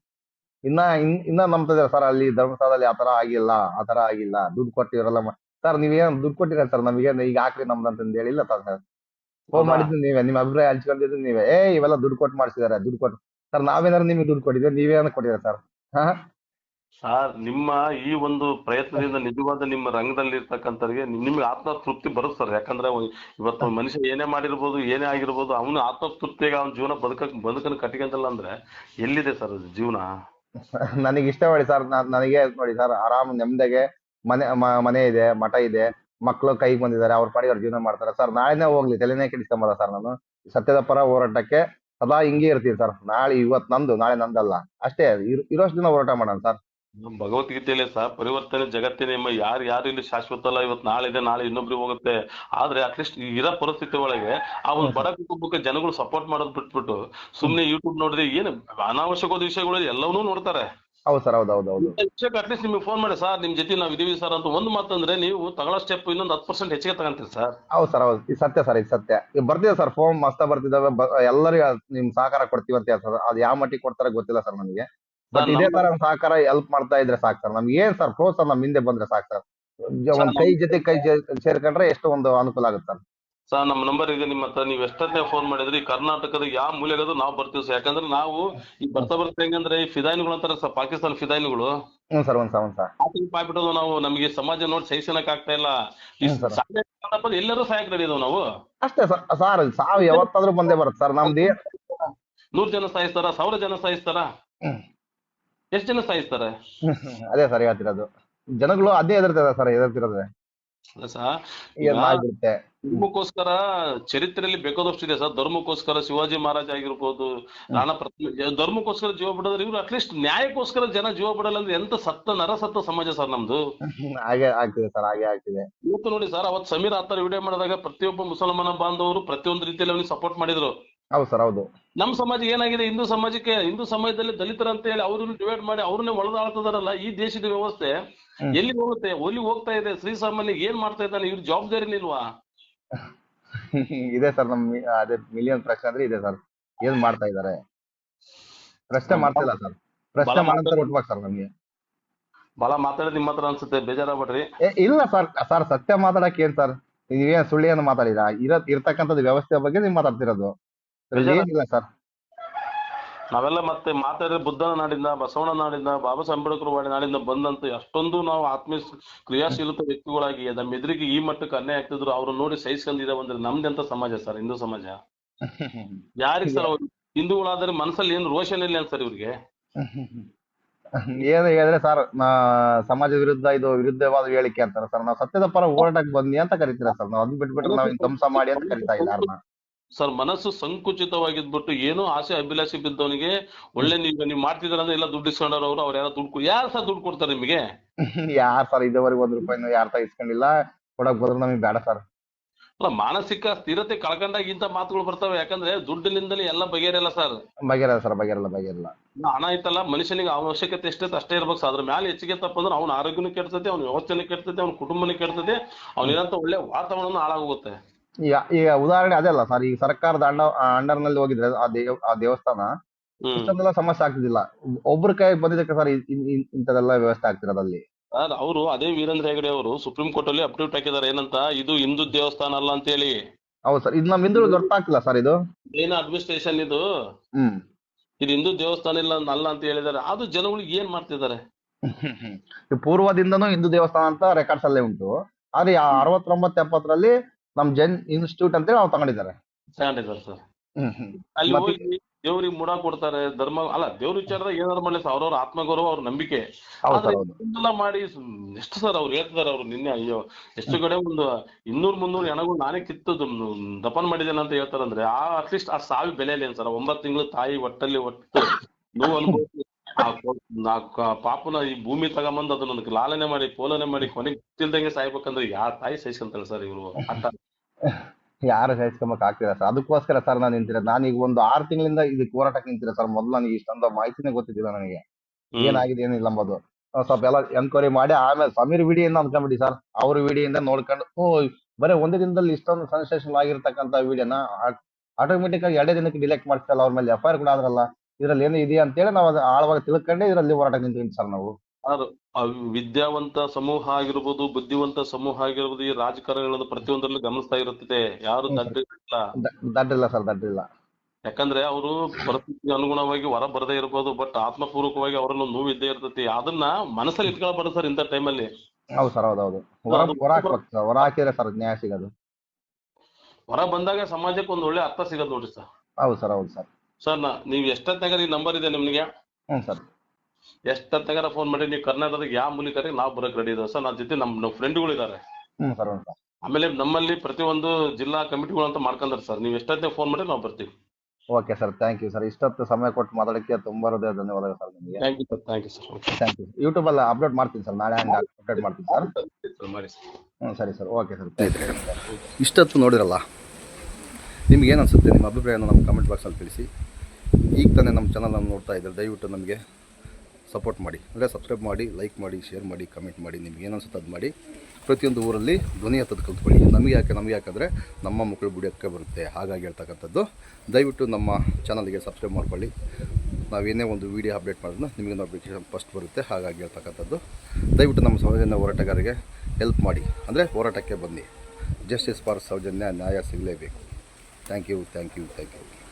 S1: ಇನ್ನ ಇನ್ ಇನ್ನ ನಂಬ್ತಿದ್ದಾರೆ ಸರ್ ಅಲ್ಲಿ ಧರ್ಮಸ್ಥಳದಲ್ಲಿ ಆ ತರ ಆಗಿಲ್ಲ ಆ ತರ ಆಗಿಲ್ಲ ದುಡ್ಡು ಕೊಟ್ಟಿರಲ್ಲ ಸರ್ ನೀವೇನ್ ದುಡ್ಡು ಕೊಟ್ಟಿರ ಸರ್ ನಮಗೆ? ಈಗ ಹಾಕ್ರಿ ನಮ್ದು ಅಂತಂದು ಹೇಳಿಲ್ಲ ಸರ್ ಫೋನ್
S2: ಮಾಡಿದ್ರು
S1: ಮಾಡಿದ್ದು ನೀವೇ ನಿಮ್ಮ ಅಭಿಪ್ರಾಯ ಹಂಚ್ಕೊಂಡಿದ್ದು ನೀವೇ. ಏ ಇವೆಲ್ಲ ದುಡ್ಡು ಕೊಟ್ಟು ಮಾಡಿಸಿದಾರೆ ದುಡ್ಡು ಕೊಟ್ಟು ಸರ್ ನಾವೇನಾದ್ರು ನಿಮಗೆ ದುಡ್ಡು ಕೊಡಿದ್ರೆ ನೀವೇನ ಕೊಟ್ಟಿರ ಸರ್ ಹಾ?
S2: ಸರ್ ನಿಮ್ಮ ಈ ಒಂದು ಪ್ರಯತ್ನದಿಂದ ನಿಜವಾದ ನಿಮ್ಮ ರಂಗದಲ್ಲಿ ಇರ್ತಕ್ಕಂಥವ್ರಿಗೆ ನಿಮ್ಗೆ ಆತ್ಮ ತೃಪ್ತಿ ಬರುತ್ತೆ ಸರ್ ಯಾಕಂದ್ರೆ ಅವ- ಇವತ್ತು ಮನುಷ್ಯ ಏನೇ ಮಾಡಿರ್ಬೋದು ಏನೇ ಆಗಿರ್ಬೋದು ಅವನು ಆತ್ಮ ಅವ್ನ ಅವನ ಜೀವನ ಬದುಕ ಬದುಕನ್ನು ಕಟ್ಟಿಕೊಂತಲ್ಲ ಅಂದ್ರೆ ಎಲ್ಲಿದೆ ಸರ್ ಅದು ಜೀವನ?
S1: ನನಗೆ ಇಷ್ಟ ನೋಡಿ ಸರ್ ನನಗೆ ನೋಡಿ ಸರ್ ಆರಾಮ್ ನೆಮ್ಮದಿಗೆ ಮನೆ ಮ- ಮನೆ ಇದೆ ಮಠ ಇದೆ ಮಕ್ಕಳು ಕೈಗೆ ಬಂದಿದ್ದಾರೆ ಅವ್ರ ಪಾಡಿಗೆ ಅವ್ರ ಜೀವನ ಮಾಡ್ತಾರೆ. ಸರ್ ನಾಳೆನೇ ಹೋಗ್ಲಿ ತಲೆನೇ ಕೆಡಿಸ್ಕೊಂಬಲ್ಲ ಸರ್ ನಾನು. ಸತ್ಯದ ಪರ ಹೋರಾಟಕ್ಕೆ ಸದಾ ಹಿಂಗೇ ಇರ್ತೀವಿ ಸರ್ ನಾಳೆ ಇವತ್ತು ನಂದು, ನಾಳೆ ನಂದಲ್ಲ. ಅಷ್ಟೇ, ಇರ್- ಇರೋಷ್ಟು ದಿನ ಹೋರಾಟ ಮಾಡೋಣ ಸರ್
S2: ನಮ್ಮ ಭಗವದ್ಗೀತೆಯಲ್ಲಿ ಸಹ ಪರಿವರ್ತನೆ ಜಗತ್ತಿನ ನಿಮ್ಮ ಯಾರು ಯಾರು ಇಲ್ಲಿ ಶಾಶ್ವತ ಅಲ್ಲ ಇವತ್ತು ನಾಳೆ ಇದೆ ನಾಳೆ ಇನ್ನೊಬ್ರಿಗೆ ಹೋಗುತ್ತೆ. ಆದ್ರೆ ಅಟ್ಲೀಸ್ಟ್ ಇರೋ ಪರಿಸ್ಥಿತಿ ಒಳಗೆ ಆ ಒಂದು ಬಡ ಕುಟುಂಬಕ್ಕೆ ಜನಗಳು ಸಪೋರ್ಟ್ ಮಾಡೋದು ಬಿಟ್ಬಿಟ್ಟು ಸುಮ್ನೆ ಯೂಟ್ಯೂಬ್ ನೋಡಿದ್ರೆ ಏನು ಅನಾವಶ್ಯಕವಾದ ವಿಷಯಗಳು ಎಲ್ಲವನ್ನೂ ನೋಡ್ತಾರೆ.
S1: ಹೌದು ಸರ್ ಹೌದು ಹೌದು ಹೌದು.
S2: ವಿಷಯಕ್ಕೆ ಅಟ್ಲೀಸ್ಟ್ ನಿಮಗೆ ಫೋನ್ ಮಾಡಿ ಸರ್ ನಿಮ್ ಜೊತೆ ನಾವು ಇದೀವಿ ಸರ್ ಅಂತ ಒಂದು ಮಾತಂದ್ರೆ ನೀವು ತಗೊಳ್ಳೋ ಸ್ಟೆಪ್ ಇನ್ನೊಂದು ಹತ್ತು ಪರ್ಸೆಂಟ್ ಹೆಚ್ಚಿಗೆ ತಗೊಂತೀರಿ ಸರ್.
S1: ಹೌದು ಸರ್ ಹೌದು. ಇದು ಸತ್ಯ ಸರ್ ಇದು ಸತ್ಯ. ಈಗ ಬರ್ತಿದೆ ಸರ್ ಫೋನ್ ಮಸ್ತ ಬರ್ತಿದಾವೆ ಬ- ಎಲ್ಲರಿಗೂ ನಿಮ್ ಸಹಕಾರ ಕೊಡ್ತೀವಿ ಅಂತ ಹೇಳ್ತಾರೆ ಅದು ಯಾವ ಮಟ್ಟಿಗೆ ಕೊಡ್ತಾರೆ ಗೊತ್ತಿಲ್ಲ ಸರ್ ನನಗೆ ಬಟ್ ಇದೇ ತರ ಸಹಕಾರ ಹೆಲ್ಪ್ ಮಾಡ್ತಾ ಇದ್ರೆ ಸಾಕ್ ಸರ್ ನಮ್ಗೆ ಏನ್ ಸರ್ ಪ್ರೋತ್ಸಾಹ ನಮ್ ಹಿಂದೆ ಬಂದ್ರೆ ಸಾಕ್ ಸರ್ ಒಂದ್ ಕೈ ಜೊತೆ ಕೈ ಸೇರ್ಕೊಂಡ್ರೆ ಎಷ್ಟು ಒಂದು ಅನುಕೂಲ ಆಗುತ್ತೆ ಸರ್
S2: ಸರ್ ನಮ್ಮ ನಂಬರ್ ಇದೆ ನಿಮ್ಮ ಹತ್ರ. ನೀವು ಎಷ್ಟೊತ್ತನೇ ಫೋನ್ ಮಾಡಿದ್ರಿ ಕರ್ನಾಟಕದ ಯಾವ ಮೂಲೆಗದು ನಾವು ಬರ್ತೀವಿ ಸರ್ ಯಾಕಂದ್ರೆ ನಾವು ಈ ಬರ್ತಾ ಬರ್ತಾ ಹೆಂಗಂದ್ರೆ ಈ ಫಿದಾಯಿನ್ಗಳು ಅಂತಾರೆ ಸರ್ ಪಾಕಿಸ್ತಾನ ಫಿದಾಯಿನ್ಗಳು
S1: ಸರ್ ಒಂದ್ ಸರ್
S2: ಆತಂಕ ಆಗ್ಬಿಟ್ಟದು ನಾವು ನಮಗೆ ಸಮಾಜ ನೋಡಿ ಸಹಿಸನಕ್ ಆಗ್ತಾ ಇಲ್ಲ. ಎಲ್ಲರೂ ಸಹಾಯಕ ರೆಡಿ ನಾವು.
S1: ಅಷ್ಟೇ ಸರ್ ಸರ್ ಸಾವು ಯಾವತ್ತಾದ್ರೂ ಬಂದೇ ಬರುತ್ತೆ ಸರ್ ನಮ್ದು
S2: ನೂರ್ ಜನ ಸಾಯಿಸ್ತಾರ ಸಾವಿರ ಜನ ಸಾಯಿಸ್ತಾರ. ಎಷ್ಟ್ ಜನ ಸಾಯಿಸ್ತಾರೆ?
S1: ಅದೇ ಸರ್ ಹೇಳ್ತಿರೋದು. ಜನಗಳು ಅದೇ ಎದುರ್ತಾರೆ ಸರ್ ಎದುರ್ತಿರೋದು ಮಾಡ್ಬಿಡುತ್ತೆ.
S2: ಧರ್ಮಕ್ಕೋಸ್ಕರ ಚರಿತ್ರೆಯಲ್ಲಿ ಬೇಕಾದಷ್ಟು ಇದೆ ಸರ್ ಧರ್ಮಕ್ಕೋಸ್ಕರ ಶಿವಾಜಿ ಮಹಾರಾಜ ಆಗಿರ್ಬೋದು ರಾಣಾ ಪ್ರತಿ ಧರ್ಮಕ್ಕೋಸ್ಕರ ಜೀವ ಬಿಡೋದ್ರೆ ಇವ್ರು ಅಟ್ಲೀಸ್ಟ್ ನ್ಯಾಯಕ್ಕೋಸ್ಕರ ಜನ ಜೀವ ಬಿಡಲ್ಲ ಅಂದ್ರೆ ಎಂತ ಸತ್ತ ನರ ಸತ್ತ ಸಮಾಜ ಸರ್ ನಮ್ದು?
S1: ಹಾಗೆ ಆಗ್ತಿದೆ ಸರ್ ಹಾಗೆ ಆಗ್ತಿದೆ.
S2: ಇವತ್ತು ನೋಡಿ ಸರ್ ಅವತ್ ಸಮೀರ್ ಆತರ ವಿಡಿಯೋ ಮಾಡಿದಾಗ ಪ್ರತಿಯೊಬ್ಬ ಮುಸಲ್ಮಾನ ಬಾಂಧವರು ಪ್ರತಿಯೊಂದು ರೀತಿಯಲ್ಲಿ ಅವ್ನಿಗೆ ಸಪೋರ್ಟ್ ಮಾಡಿದ್ರು.
S1: ಹೌದು ಸರ್ ಹೌದು.
S2: ನಮ್ಮ ಸಮಾಜ ಏನಾಗಿದೆ? ಹಿಂದೂ ಸಮಾಜಕ್ಕೆ ಹಿಂದೂ ಸಮಾಜದಲ್ಲಿ ದಲಿತರ ಅಂತ ಹೇಳಿ ಅವ್ರನ್ನ ಡಿವೈಡ್ ಮಾಡಿ ಅವ್ರನ್ನೇ ಒಳದಾಳ್ತದಾರಲ್ಲ ಈ ದೇಶದ ವ್ಯವಸ್ಥೆ ಎಲ್ಲಿ ಹೋಗುತ್ತೆ? ಒಲಿ ಹೋಗ್ತಾ ಇದೆ ಶ್ರೀಸಾಮಾನ್ಯ ಏನ್ ಮಾಡ್ತಾ ಇದ್ದಾನೆ? ಇವ್ರ ಜವಾಬ್ದಾರಿ ಇಲ್ವಾ?
S1: ಇದೆ ಸರ್ ನಮ್ ಅದೇ ಮಿಲಿಯನ್ ಪ್ರಶ್ನೆ ಅಂದ್ರೆ ಇದೆ ಸರ್. ಏನ್ ಮಾಡ್ತಾ ಇದಾರೆ ಪ್ರಶ್ನೆ ಮಾಡ್ತಿಲ್ಲ ಸರ್. ಪ್ರಶ್ನೆ ಮಾಡಂತ ಕೊಟ್ಬೇಕು ಸರ್ ನಮ್ಗೆ.
S2: ಬಹಳ ಮಾತಾಡಿದ್ ನಿಮ್ಮ ಹತ್ರ ಅನ್ಸುತ್ತೆ ಬೇಜಾರಾಗ್ಬೇಡ್ರಿ.
S1: ಇಲ್ಲ ಸರ್ ಸರ್ ಸತ್ಯ ಮಾತಾಡಕ್ ಏನ್ ಸರ್? ನೀವೇನ್ ಸುಳ್ಳಿಯನ್ನು ಮಾತಾಡಿಲ್ಲ ಇರ ಇರ್ತಕ್ಕಂಥದ್ದು ವ್ಯವಸ್ಥೆ ಬಗ್ಗೆ ನೀವು ಮಾತಾಡ್ತಿರೋದು. ಅದ್ರಲ್ಲಿ ಏನಿಲ್ಲ ಸರ್.
S2: ನಾವೆಲ್ಲ ಮತ್ತೆ ಮಾತಾಡಿದ್ರೆ ಬುದ್ಧನ ನಾಡಿಂದ ಬಸವಣ್ಣ ನಾಡಿಂದ ಬಾಬಾ ಸಾಹೇಬ್ ನಾಡಿಂದ ಬಂದಂತ ಎಷ್ಟೊಂದು ನಾವು ಆತ್ಮೀಯ ಕ್ರಿಯಾಶೀಲತ ವ್ಯಕ್ತಿಗಳಾಗಿ ನಮ್ಮ ಎದುರಿಗೆ ಈ ಮಟ್ಟಕ್ಕೆ ಅನ್ಯಾಯ ಆಗ್ತಿದ್ರು ಅವ್ರನ್ನ ನೋಡಿ ಸಹಿಸ್ಕೊಂಡಿದ್ದೇವೆ ಅಂದ್ರೆ ನಮ್ದೆಂತ ಸಮಾಜ ಸರ್ ಹಿಂದೂ ಸಮಾಜ. ಯಾರಿಗ್ ಸರ್ ಅವ್ರು? ಹಿಂದೂಗಳಾದ್ರೆ ಮನಸ್ಸಲ್ಲಿ ಏನ್ ರೋಷನ್ ಇಲ್ಲ ಸರ್ ಇವ್ರಿಗೆ.
S1: ಏನು ಹೇಳಿದ್ರೆ ಸರ್ ಸಮಾಜ ವಿರುದ್ಧ ಇದು ವಿರುದ್ಧವಾದ ಹೇಳಿಕೆ ಅಂತಾರೆ ಸರ್. ನಾವು ಸತ್ಯದ ಪರ ಹೋರಾಟಕ್ಕೆ ಬಂದಿ ಅಂತ ಕರಿತೀರಾ ಸರ್? ನಾವು ಅದನ್ನ ಬಿಟ್ಬಿಟ್ರೆ ನಾವು ಧ್ವಂಸ ಮಾಡಿ ಅಂತ ಕರಿತಾ ಇಲ್ಲ
S2: ಸರ್ ಮನಸ್ಸು ಸಂಕುಚಿತವಾಗಿದ್ಬಿಟ್ಟು ಏನೋ ಆಸೆ ಅಭಿಲಾಷೆ ಬಿದ್ದವನಿಗೆ ಒಳ್ಳೆ ನೀವು ನೀವು ಮಾಡ್ತಿದಾರ ಅಂದ್ರೆ ಎಲ್ಲ ದುಡ್ಡು ಇಸ್ಕೊಂಡವ್ರು ಅವ್ರು ಅವ್ರು ಯಾರು ದುಡ್ಡು ಯಾರು ಸರ್ ದುಡ್ಡು ಕೊಡ್ತಾರೆ ನಿಮಗೆ?
S1: ಯಾರ್ ಸರ್ ಇದುವರೆಗೆ ಒಂದ್ ರೂಪಾಯಿನೂ ಯಾರ ತ ಇಸ್ಕೊಂಡಿಲ್ಲ. ಕೊಡಕ್ ಬಂದ್ರೆ ನಮಗೆ ಬೇಡ ಸರ್.
S2: ಅಲ್ಲ ಮಾನಸಿಕ ಸ್ಥಿರತೆ ಕಳ್ಕೊಂಡಾಗ ಇಂತ ಮಾತುಗಳು ಬರ್ತಾವೆ. ಯಾಕಂದ್ರೆ ದುಡ್ಡಿನಿಂದಲೇ ಎಲ್ಲ ಬಗೆಹರಿಯಲ್ಲ ಸರ್.
S1: ಬಗೆರಲ್ಲ ಸರ್ ಬಗೆರಲ್ಲ ಬಗೆರಲ್ಲ
S2: ಹಣ ಐತಲ್ಲ ಮನುಷ್ಯನಿಗೆ ಅವಶ್ಯಕತೆ ಎಷ್ಟೇ ಅಷ್ಟೇ ಇರ್ಬೇಕು ಸರ್. ಅದ್ರ ಮೇಲೆ ಹೆಚ್ಚಿಗೆ ತಪ್ಪಂದ್ರೆ ಅವ್ನ ಆರೋಗ್ಯನೂ ಕೆಡ್ತದೆ ಅವ್ನ ವ್ಯವಸ್ಥೆನೂ ಕೆಡ್ತದೆ ಅವ್ನ ಕುಟುಂಬನೂ ಕೆಡ್ತದೆ ಅವ್ನಿರಂತ ಒಳ್ಳೆ ವಾತಾವರಣ ಹಾಳಾಗೋಗುತ್ತೆ.
S1: ಈಗ ಈಗ ಉದಾಹರಣೆ ಅದೇ ಅಲ್ಲ ಸರ್ ಈಗ ಸರ್ಕಾರದ ಅಂಡ ಅಂಡರ್ನಲ್ಲಿ ಹೋಗಿದ್ರೆ ಆ ದೇವ ಆ ದೇವಸ್ಥಾನ ಇಷ್ಟೊಂದೆಲ್ಲ ಸಮಸ್ಯೆ ಆಗ್ತಿದಿಲ್ಲ ಒಬ್ರ ಕೈ ಬಂದಿದ್ದಕ್ಕೆ ಸರ್ ಇಂಥದೆಲ್ಲ ವ್ಯವಸ್ಥೆ ಆಗ್ತಿರೋದು ಅಲ್ಲಿ.
S2: ಸರ್ ಅವರು ಅದೇ ವೀರೇಂದ್ರ ಹೆಗಡೆ ಅವರು ಸುಪ್ರೀಂ ಕೋರ್ಟ್ ಅಲ್ಲಿ ಅಪ್ಡೇಟ್ ಹಾಕಿದ್ದಾರೆ. ಏನಂತ? ಇದು ಹಿಂದೂ ದೇವಸ್ಥಾನ ಅಲ್ಲ ಅಂತ ಹೇಳಿ.
S1: ಹೌದು ಸರ್ ಇದು ನಮ್ಮ ಹಿಂದೂ ಗೊತ್ತಾಗ್ತಿಲ್ಲ ಸರ್ ಇದು.
S2: ಮೇನ್ ಅಡ್ಮಿನಿಸ್ಟ್ರೇಷನ್ ಇದು.
S1: ಹ್ಮ್.
S2: ಇದು ಹಿಂದೂ ದೇವಸ್ಥಾನ ಇಲ್ಲ ಅಲ್ಲ ಅಂತ ಹೇಳಿದಾರೆ ಅದು ಜನಗಳಿಗೆ ಏನ್ ಮಾಡ್ತಿದ್ದಾರೆ?
S1: ಪೂರ್ವದಿಂದನೂ ಹಿಂದೂ ದೇವಸ್ಥಾನ ಅಂತ ರೆಕಾರ್ಡ್ಸ್ ಅಲ್ಲೇ ಉಂಟು. ಆದ್ರೆ ಅರವತ್ತೊಂಬತ್ತು ಎಪ್ಪತ್ತರಲ್ಲಿ ನಮ್ ಜೈನ್ ಇನ್ಸ್ಟಿಟ್ಯೂಟ್ ಅಂತೇಳಿ ನಾವು ತಗೊಂಡಿದ್ದಾರೆ.
S2: ತಗೊಂಡಿದ್ದಾರೆ ಸರ್.
S1: ಹ್ಮ್ ಹ್ಮ್.
S2: ಅಲ್ಲಿ
S1: ಮತ್ತೆ-
S2: ಹೋಗಿ ದೇವ್ರಿಗೆ ಮುಡ ಕೊಡ್ತಾರೆ ಧರ್ಮ ಅಲ್ಲ ದೇವ್ರ ವಿಚಾರದಾಗ ಏನಾದ್ರು ಮಾಡಲಿ ಸರ್ ಅವ್ರವ್ರ ಆತ್ಮಗೌರವ ಅವ್ರ ನಂಬಿಕೆ. ಮಾಡಿ ಎಷ್ಟು ಸರ್ ಅವ್ರು ಹೇಳ್ತಿದಾರೆ ಅವ್ರು ನಿನ್ನೆ ಅಯ್ಯೋ ಎಷ್ಟು ಕಡೆ ಒಂದು ಇನ್ನೂರ್ ಮುನ್ನೂರ್ ಹೆಣಗಳು ನಾನೇ ಕಿತ್ತು ದಪನ್ ಮಾಡಿದ್ದೇನೆ ಅಂತ ಹೇಳ್ತಾರಂದ್ರೆ ಆ ಅಟ್ಲೀಸ್ಟ್ ಆ ಸಾವಿ ಬೆಲೆ ಇಲ್ಲ ಸರ್ ಒಂಬತ್ತು ತಿಂಗಳು ತಾಯಿ ಒಟ್ಟಲ್ಲಿ ಒಟ್ಟು ನೋವು ಅನುಭವಿಸಿ ಆ ಪಾಪನ ಈ ಭೂಮಿ ತಗೊಂಬಂದು ನನಗೆ ಲಾಲನೆ ಮಾಡಿ ಪೋಲನೆ ಮಾಡಿ ಕೊನೆಗೆ ಗೊತ್ತಿಲ್ದಂಗೆ ಸಾಯ್ಬೇಕಂದ್ರೆ ಯಾರ ತಾಯಿ ಸಹಿಸ್ಕೊಂತಾರೆ ಸರ್ ಇವರು?
S1: ಯಾರು ಸಹಿಸ್ಕೊಂಬಕ್ ಆಗ್ತಿಲ್ಲ ಸರ್. ಅದಕ್ಕೋಸ್ಕರ ಸರ್ ನಾನು ನಿಂತಿರೋದು. ನಾನು ಈಗ ಒಂದು ಆರು ತಿಂಗಳಿಂದ ಇದಕ್ಕೆ ಹೋರಾಟಕ್ಕೆ ನಿಂತಿರೋ ಸರ್. ಮೊದಲು ನನಗೆ ಇಷ್ಟೊಂದು ಮಾಹಿತಿನೇ ಗೊತ್ತಿದ್ದಿಲ್ಲ ನನಗೆ. ಏನಾಗಿದೆ ಏನಿಲ್ಲ ಅಂಬೋದು. ಸ್ವಲ್ಪ ಎಲ್ಲ ಎನ್ಕ್ವೈರಿ ಮಾಡಿ ಆಮೇಲೆ ಸಮೀರ್ ವಿಡಿಯಿಂದ ಅನ್ಕೊಂಬಿಡಿ ಸರ್. ಅವ್ರ ವಿಡಿಯಿಂದ ನೋಡ್ಕೊಂಡು ಓ ಬರೀ ಒಂದೇ ದಿನದಲ್ಲಿ ಇಷ್ಟೊಂದು ಸೆನ್ಸೇಷನ್ ಆಗಿರ್ತಕ್ಕಂಥ ವಿಡಿಯೋನ? ಆಟೋಮೆಟಿಕ್ ಆಗಿ ಎರಡೇ ದಿನಕ್ಕೆ ಡಿಲೆಕ್ಟ್ ಮಾಡ್ತಿಲ್ಲ ಅವ್ರ ಮೇಲೆ. ಎಫ್ ಐ ಆರ್ ಕೂಡ ಆದ್ರಲ್ಲ. ಇದ್ರಲ್ಲಿ ಏನು ಇದೆಯಾ ಅಂತೇಳಿ ನಾವು ಅದು ಆಳವಾಗಿ ತಿಳ್ಕೊಂಡೆ ಇದರಲ್ಲಿ ಹೋರಾಟ ಸರ್ ನಾವು.
S2: ವಿದ್ಯಾವಂತ ಸಮೂಹ ಆಗಿರ್ಬೋದು ಬುದ್ಧಿವಂತ ಸಮೂಹ ಆಗಿರ್ಬೋದು ಈ ರಾಜಕಾರಣಿಗಳದ್ದು ಪ್ರತಿಯೊಂದರಲ್ಲೂ ಗಮನಿಸ್ತಾ ಇರುತ್ತದೆ. ಯಾರು
S1: ದಡ್ಡಿಲ್ಲ ದಡ್ಡಿಲ್ಲ ಸರ್ ದಡ್ಡಿಲ್ಲ.
S2: ಯಾಕಂದ್ರೆ ಅವರು ಪರಿಸ್ಥಿತಿ ಅನುಗುಣವಾಗಿ ಹೊರ ಬರದೇ ಇರ್ಬೋದು ಬಟ್ ಆತ್ಮಪೂರ್ವಕವಾಗಿ ಅವರನ್ನು ನೋವು ಇದ್ದೇ ಇರ್ತೈತಿ ಅದನ್ನ ಮನಸ್ಸಲ್ಲಿ ಇಟ್ಕೊಳ್ಬಾರ್ದು ಸರ್ ಇಂಥ ಟೈಮಲ್ಲಿ.
S1: ಹೌದು ಸರ್ ಹೌದೌದು ಹೌದು. ಹೊರ ಹಾಕಿದ್ರೆ ಸರ್ ನ್ಯಾಯ ಸಿಗೋದು.
S2: ಹೊರ ಬಂದಾಗ ಸಮಾಜಕ್ಕೆ ಒಂದು ಒಳ್ಳೆ ಅರ್ಥ ಸಿಗೋದು ನೋಡ್ರಿ ಸರ್.
S1: ಹೌದು ಸರ್ ಹೌದು ಸರ್.
S2: ಸರ್ ನಾ ನೀವು ಎಷ್ಟೊತ್ತಾಗ ಈ ನಂಬರ್ ಇದೆ ನಿಮ್ಗೆ?
S1: ಹ್ಞೂ ಸರ್.
S2: ಎಷ್ಟೊತ್ತಾಗಾರ ಫೋನ್ ಮಾಡಿ ನೀವು ಕರ್ನಾಟಕದಾಗ ಯಾವ ಮೂಲಕ ನಾವು ಬರಕ್ ರೆಡಿ ಇದಾವೆ ಸರ್ ನನ್ನ ಜೊತೆ ನಮ್ಮ ನಮ್ಮ ಫ್ರೆಂಡ್ಗಳು ಇದಾರೆ.
S1: ಹ್ಞೂ ಸರ್ ಹ್ಞೂ ಸರ್.
S2: ಆಮೇಲೆ ನಮ್ಮಲ್ಲಿ ಪ್ರತಿಯೊಂದು ಜಿಲ್ಲಾ ಕಮಿಟಿಗಳು ಅಂತ ಮಾಡ್ಕೊಂಡಾರೆ ಸರ್. ನೀವು ಎಷ್ಟೊತ್ತಿಗೆ ಫೋನ್ ಮಾಡಿ ನಾವು ಬರ್ತೀವಿ.
S1: Okay sir thank you sir ಇಷ್ಟೊತ್ತು ಸಮಯ ಕೊಟ್ಟು ಮಾತಾಡಕ್ಕೆ ತುಂಬಾ ಹೃದಯ ಧನ್ಯವಾದಗಳು ಸರ್ ನಿಮಗೆ.
S2: Thank you sir thank you sir okay
S1: thank you YouTube ಅಲ್ಲಿ ಅಪ್ಲೋಡ್ ಮಾಡ್ತೀನಿ ಸರ್. ನಾಳೆ ಹಂಗೆ ಅಪ್ಡೇಟ್ ಮಾಡ್ತೀನಿ ಸರ್.
S2: ಮಾಡಿ ಸರ್
S1: ಹ್ಞೂ ಸರಿ ಸರ್ ಓಕೆ ಸರ್
S6: ಇಷ್ಟೊತ್ತು ನೋಡಿರಲ್ಲ ನಿಮ್ಗೇನು ಅನ್ಸುತ್ತೆ? ನಿಮ್ಮ ಅಭಿಪ್ರಾಯನ ನಮ್ಮ ಕಮೆಂಟ್ ಬಾಕ್ಸಲ್ಲಿ ತಿಳಿಸಿ. ಈಗ ತಾನೇ ನಮ್ಮ ಚಾನಲನ್ನು ನೋಡ್ತಾ ಇದ್ದಾರೆ, ದಯವಿಟ್ಟು ನಮಗೆ ಸಪೋರ್ಟ್ ಮಾಡಿ. ಅಂದರೆ ಸಬ್ಸ್ಕ್ರೈಬ್ ಮಾಡಿ ಲೈಕ್ ಮಾಡಿ ಶೇರ್ ಮಾಡಿ ಕಮೆಂಟ್ ಮಾಡಿ, ನಿಮ್ಗೆ ಏನು ಅನ್ಸುತ್ತೆ ಮಾಡಿ. ಪ್ರತಿಯೊಂದು ಊರಲ್ಲಿ ಧ್ವನಿ ಹತ್ತದ ಕಲ್ತ್ಕೊಳ್ಳಿ ನಮಗೆ ಯಾಕೆ, ನಮಗೆ ಯಾಕಂದರೆ ನಮ್ಮ ಮಕ್ಕಳು ಬಿಡೋಕ್ಕೆ ಬರುತ್ತೆ. ಹಾಗಾಗಿ ಹೇಳ್ತಕ್ಕಂಥದ್ದು. ದಯವಿಟ್ಟು ನಮ್ಮ ಚಾನಲ್ಗೆ ಸಬ್ಸ್ಕ್ರೈಬ್ ಮಾಡ್ಕೊಳ್ಳಿ. ನಾವೇನೇ ಒಂದು ವೀಡಿಯೋ ಅಪ್ಡೇಟ್ ಮಾಡಿದ್ರು ನಿಮಗೆ ನೋಟಿಫಿಕೇಶನ್ ಫಸ್ಟ್ ಬರುತ್ತೆ. ಹಾಗಾಗಿ ಹೇಳ್ತಕ್ಕಂಥದ್ದು. ದಯವಿಟ್ಟು ನಮ್ಮ ಸೌಜನ್ಯ ಹೋರಾಟಗಾರರಿಗೆ ಹೆಲ್ಪ್ ಮಾಡಿ. ಅಂದರೆ ಹೋರಾಟಕ್ಕೆ ಬನ್ನಿ. ಜಸ್ಟಿಸ್ ಫಾರ್ ಸೌಜನ್ಯ, ನ್ಯಾಯ ಸಿಗಲೇಬೇಕು. Thank you thank you thank you